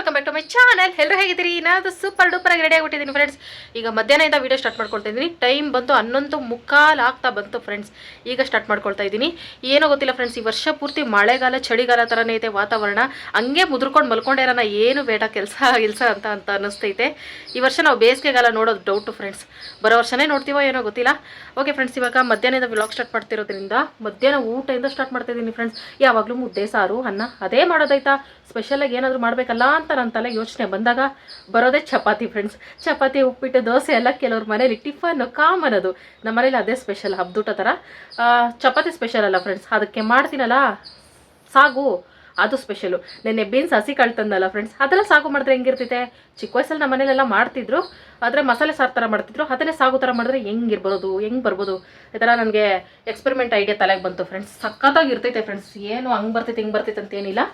Welcome back to my channel ಎಲ್ಲರೂ ಹೇಗಿದ್ದೀರಿ? ನಾನು ಸೂಪರ್ ಡೂಪರ್ ಆಗಿ ರೆಡಿ ಆಗಿಬಿಟ್ಟಿದ್ದೀನಿ ಫ್ರೆಂಡ್ಸ್ ಈಗ ಮಧ್ಯಾಹ್ನದಿಂದ ವೀಡಿಯೋ ಸ್ಟಾರ್ಟ್ ಮಾಡ್ಕೊಳ್ತಾ ಇದ್ದೀನಿ. ಟೈಮ್ ಬಂತು ಹನ್ನೊಂದು ಮುಕ್ಕಾಲು ಆಗ್ತಾ ಬಂತು ಫ್ರೆಂಡ್ಸ್ ಈಗ ಸ್ಟಾರ್ಟ್ ಮಾಡ್ಕೊಳ್ತಾ ಇದ್ದೀನಿ. ಏನೋ ಗೊತ್ತಿಲ್ಲ ಫ್ರೆಂಡ್ಸ್ ಈ ವರ್ಷ ಪೂರ್ತಿ ಮಳೆಗಾಲ, ಚಳಿಗಾಲ ಥರನೇ ಇದೆ ವಾತಾವರಣ. ಹಂಗೆ ಮುದ್ರಕೊಂಡು ಮಲ್ಕೊಂಡಿರೋಣ ಏನು ಬೇಡ, ಕೆಲಸ ಕೆಲಸ ಅಂತ ಅಂತ ಅನ್ನಿಸ್ತೈತೆ. ಈ ವರ್ಷ ನಾವು ಬೇಸಿಗೆಗಾಲ ನೋಡೋದು ಡೌಟು ಫ್ರೆಂಡ್ಸ್ ಬರೋ ವರ್ಷನೇ ನೋಡ್ತೀವೋ ಏನೋ ಗೊತ್ತಿಲ್ಲ. ಓಕೆ ಫ್ರೆಂಡ್ಸ್ ಇವಾಗ ಮಧ್ಯಾಹ್ನದ ವ್ಲಾಗ್ ಸ್ಟಾರ್ಟ್ ಮಾಡ್ತಿರೋದ್ರಿಂದ ಮಧ್ಯಾಹ್ನ ಊಟದಿಂದ ಸ್ಟಾರ್ಟ್ ಮಾಡ್ತಾ ಇದ್ದೀನಿ ಫ್ರೆಂಡ್ಸ್ ಯಾವಾಗಲೂ ಮುದ್ದೆ, ಸಾರು, ಅನ್ನ ಅದೇ ಮಾಡೋದಾಯ್ತಾ? ಸ್ಪೆಷಲಾಗಿ ಏನಾದರೂ ಮಾಡಬೇಕಲ್ಲ ಅಂತ ನನ್ನ ಯೋಚನೆ ಬಂದಾಗ ಬರೋದೇ ಚಪಾತಿ ಫ್ರೆಂಡ್ಸ್ ಚಪಾತಿ, ಉಪ್ಪಿಟ್ಟು, ದೋಸೆ ಎಲ್ಲ ಕೆಲವ್ರ ಮನೇಲಿ ಟಿಫನ್ ಕಾಮನ್ ಅದು. ನಮ್ಮ ಮನೇಲಿ ಅದೇ ಸ್ಪೆಷಲ್ ಹಬ್ದೂಟ ಥರ ಚಪಾತಿ ಸ್ಪೆಷಲ್ ಅಲ್ಲ ಫ್ರೆಂಡ್ಸ್ ಅದಕ್ಕೆ ಮಾಡ್ತೀನಲ್ಲ? ಸಾಗು. ಅದು ಸ್ಪೆಷಲು ನೆನ್ನೆ ಬೀನ್ಸ್ ಹಸಿ ಕಾಳು ತಂದಲ್ಲ ಫ್ರೆಂಡ್ಸ್ ಅದೆಲ್ಲ ಸಾಗು ಮಾಡಿದ್ರೆ ಹೆಂಗಿರ್ತೈತೆ? ಚಿಕ್ಕ ವಯಸ್ಸಲ್ಲಿ ನಮ್ಮ ಮನೇಲೆಲ್ಲ ಮಾಡ್ತಿದ್ರು. ಆದರೆ ಮಸಾಲೆ ಸಾರು ಥರ ಮಾಡ್ತಿದ್ರು. ಅದನ್ನೇ ಸಾಗು ಥರ ಮಾಡಿದ್ರೆ ಹೆಂಗಿರ್ಬೋದು, ಹೆಂಗೆ ಬರ್ಬೋದು? ಈ ಥರ ನನಗೆ ಎಕ್ಸ್ಪೆರಿಮೆಂಟ್ ಐಡಿಯಾ ತಲೆಗೆ ಬಂತು ಫ್ರೆಂಡ್ಸ್ ಸಖತ್ತಾಗಿ ಇರ್ತೈತೆ ಫ್ರೆಂಡ್ಸ್ ಏನು ಹಂಗೆ ಬರ್ತೈತೆ, ಹಿಂಗೆ ಬರ್ತೈತೆ ಅಂತ ಏನಿಲ್ಲ.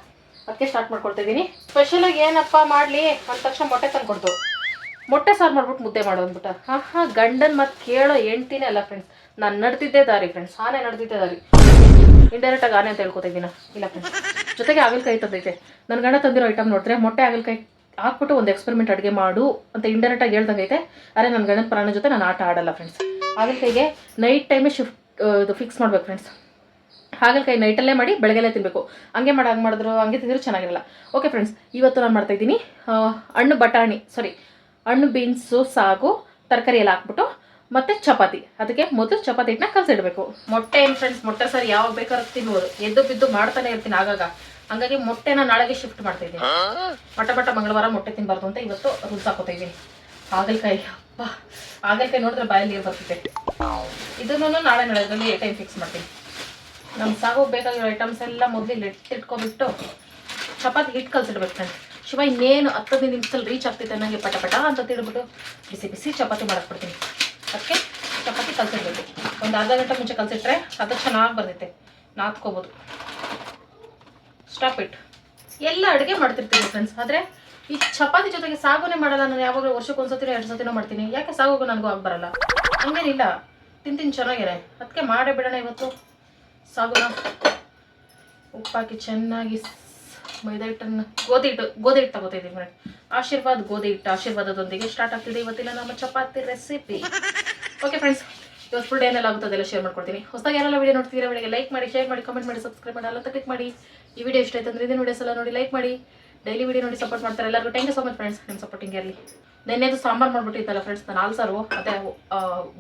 ಅದಕ್ಕೆ ಸ್ಟಾರ್ಟ್ ಮಾಡ್ಕೊಳ್ತಾ ಇದ್ದೀನಿ. ಸ್ಪೆಷಲಾಗಿ ಏನಪ್ಪ ಮಾಡಲಿ ಅಂದ ತಕ್ಷಣ ಮೊಟ್ಟೆ ತಂದು ಮೊಟ್ಟೆ ಸಾರು ಮಾಡ್ಬಿಟ್ಟು ಮುದ್ದೆ ಮಾಡು ಅಂದ್ಬಿಟ್ಟ. ಹಾಂ ಹಾಂ ಗಂಡನ ಮತ್ತೆ ಕೇಳೋ ಹೆಂಡ್ತಿನೇ ಅಲ್ಲ ಫ್ರೆಂಡ್ಸ್ ನಾನು ನಡೆದಿದ್ದೇ ದಾರಿ ಫ್ರೆಂಡ್ಸ್ ಆನೆ ನಡೆದಿದ್ದೇ ದಾರಿ. ಇಂಡೈರೆಕ್ಟಾಗಿ ಆನೆ ಅಂತ ಹೇಳ್ಕೊತಾ ಇಲ್ಲ ಜೊತೆಗೆ ಆಗಲ್ಕಾಯಿ ತಂದೈತೆ. ನನ್ನ ಗಂಡ ತಂದಿರೋ ಐಟಮ್ ನೋಡಿದ್ರೆ ಮೊಟ್ಟೆ ಆಗಲ್ಕಾಯಿ ಹಾಕ್ಬಿಟ್ಟು ಒಂದು ಎಕ್ಸ್ಪೆರಿಮೆಂಟ್ ಅಡುಗೆ ಮಾಡು ಅಂತ ಇಂಡೈರೆಕ್ಟಾಗಿ ಹೇಳ್ದಂಗೈತೆ. ಅರೆ ನನ್ನ ಗಂಡನ ಪ್ರಾಣ ಜೊತೆ ನಾನು ಆಟ ಆಡಲ್ಲ ಫ್ರೆಂಡ್ಸ್ ಹಾಗಲಕಾಯಿಗೆ ನೈಟ್ ಟೈಮೇ ಶಿಫ್ಟ್ ಇದು ಫಿಕ್ಸ್ ಮಾಡ್ಬೇಕು ಫ್ರೆಂಡ್ಸ್ ಹಾಗಲಕಾಯಿ ನೈಟಲ್ಲೇ ಮಾಡಿ ಬೆಳಗ್ಗೆಲ್ಲೇ ತಿನ್ನಬೇಕು ಹಂಗೆ ಮಾಡಿ, ಹಂಗೆ ಮಾಡಿದ್ರು, ಹಂಗೆ ತಿಂದರೂ ಚೆನ್ನಾಗಿರಲ್ಲ. ಓಕೆ ಫ್ರೆಂಡ್ಸ್ ಇವತ್ತು ನಾನು ಮಾಡ್ತಾಯಿದ್ದೀನಿ ಹಣ್ಣು ಬಟಾಣಿ ಸಾರಿ ಹಣ್ಣು ಬೀನ್ಸು ಸಾಗು, ತರಕಾರಿ ಎಲ್ಲ ಹಾಕ್ಬಿಟ್ಟು ಮತ್ತೆ ಚಪಾತಿ. ಅದಕ್ಕೆ ಮೊದಲು ಚಪಾತಿ ಹಿಟ್ಟನ್ನ ಕಲಸಿಡಬೇಕು. ಮೊಟ್ಟೆ ಏನು ಫ್ರೆಂಡ್ಸ್ ಮೊಟ್ಟೆ ಸರಿ ಯಾವಾಗ ಬೇಕಾದ್ರೂ ತಿನ್ಬೋದು. ಎದ್ದು ಬಿದ್ದು ಮಾಡ್ತಾನೆ ಇರ್ತೀನಿ ಆಗಾಗ. ಹಂಗಾಗಿ ಮೊಟ್ಟೆನ ನಾಳೆಗೆ ಶಿಫ್ಟ್ ಮಾಡ್ತಾ ಇದ್ದೀನಿ. ಮಟ ಮಟ ಮಂಗಳವಾರ ಮೊಟ್ಟೆ ತಿನ್ನಬಾರ್ದು ಅಂತ ಇವತ್ತು ರುಚಿ ಹಾಕೋತಾ ಇದ್ದೀನಿ. ಹಾಗಲಕಾಯಿ ಅಪ್ಪ ನೋಡಿದ್ರೆ ಬಾಯಲ್ಲಿ ನೀರು ಬರ್ತಿದೆ ಇದನ್ನು ನಾಳೆ ನಾಳೆ ಟೈಮ್ ಫಿಕ್ಸ್ ಮಾಡ್ತೀನಿ. ನಮ್ಮ ಸಾಗು ಬೇಕಾಗಿರೋ ಐಟಮ್ಸ್ ಎಲ್ಲ ಮೊದಲು ಎತ್ತಿಟ್ಕೊಬಿಟ್ಟು ಚಪಾತಿ ಹಿಟ್ಟು ಕಲ್ಸಿಡ್ಬೇಕು ಫ್ರೆಂಡ್ಸ್ ಶಿವ ಇನ್ನೇನು ಹತ್ತದೈದು ನಿಮಿಷದಲ್ಲಿ ರೀಚ್ ಆಗ್ತಿತ್ತು ನನಗೆ ಪಟ ಪಟ ಅಂತ ತಿಳ್ಬಿಟ್ಟು ಬಿಸಿ ಬಿಸಿ ಚಪಾತಿ ಮಾಡಕ್ಕೆ ಬಿಡ್ತೀನಿ. ಅದಕ್ಕೆ ಚಪಾತಿ ಕಲಸಿಡ್ಬೇಕು ಒಂದು ಅರ್ಧ ಗಂಟೆ ಮುಂಚೆ ಕಲಸಿಟ್ರೆ ಅದು ಚೆನ್ನಾಗಿ ಬರ್ತೈತೆ ನಾದ್ಕೋಬೋದು ಸ್ಟಾಪ್ ಇಟ್ ಎಲ್ಲ ಅಡುಗೆ ಮಾಡ್ತಿರ್ತೀನಿ ಫ್ರೆಂಡ್ಸ್ ಆದರೆ ಈ ಚಪಾತಿ ಜೊತೆಗೆ ಸಾಗುನೇ ಮಾಡಲ್ಲ ನಾನು ಯಾವಾಗಲೂ ವರ್ಷಕ್ಕೆ ಒಂದ್ಸತಿನೋ ಎರಡು ಸತಿನೋ ಮಾಡ್ತೀನಿ. ಯಾಕೆ ಸಾಗು ನನಗೂ ಆಗಿ ಬರಲ್ಲ. ಹಂಗೇನಿಲ್ಲ. ತಿಂತೀನಿ ಚೆನ್ನಾಗಿದೆ. ಅದಕ್ಕೆ ಮಾಡೇ ಬಿಡೋಣ ಇವತ್ತು. ಸಾಗುನ? ಉಪ್ಪಾಕಿ ಚೆನ್ನಾಗಿ ಮೈದಾ ಹಿಟ್ಟನ್ನು ಗೋಧಿ ಹಿಟ್ಟು ಗೋಧಿ ಹಿಟ್ಟು ತಗೋತಿದ್ದೀವಿ ಮೇಡಮ್ ಆಶೀರ್ವಾದ್ ಗೋಧಿ ಹಿಟ್ಟು, ಆಶೀರ್ವಾದದೊಂದಿಗೆ ಸ್ಟಾರ್ಟ್ ಆಗ್ತಿದೆ. ಇವತ್ತಿನ ನಮ್ಮ ಚಪಾತಿ ರೆಸಿಪಿ ಓಕೆ ಫ್ರೆಂಡ್ಸ್ ಇವತ್ತು ಫುಲ್ ಏನೆಲ್ಲ ಆಗುತ್ತದೆ ಅದೆಲ್ಲ ಶೇರ್ ಮಾಡ್ಕೊಡ್ತೀನಿ. ಹೊಸದಾಗಿ ಯಾರೆಲ್ಲ ವಿಡಿಯೋ ನೋಡ್ತೀರಾ ವಿಡಿಯೋಗೆ ಲೈಕ್ ಮಾಡಿ ಶೇರ್ ಮಾಡಿ ಕಮೆಂಟ್ ಮಾಡಿ ಸಬ್ಸ್ಕ್ರೈಬ್ ಮಾಡಿ ಅಲ್ಲ ಕ್ಲಿಕ್ ಮಾಡಿ. ಈ ವಿಡಿಯೋ ಇಷ್ಟ ಆಯ್ತು ಅಂದ್ರೆ ನೋಡಿ ವಿಡಿಯೋಸ್ ಎಲ್ಲ ನೋಡಿ ಲೈಕ್ ಮಾಡಿ. ಡೈಲಿ ವಿಡಿಯೋ ನೋಡಿ ಸಪೋರ್ಟ್ ಮಾಡ್ತಾರೆ. ಎಲ್ಲರಿಗೂ thank you so much friends ನಿಮ್ಮ ಸಪೋರ್ಟಿಂಗ್ ಇರಲಿ. ನೆನ್ನೆದು ಸಾಂಬಾರು ಮಾಡ್ಬಿಟ್ಟಿತ್ತಲ್ಲ ಫ್ರೆಂಡ್ಸ್ ನಾನು ಹಾಲು ಸಾರು ಅದೇ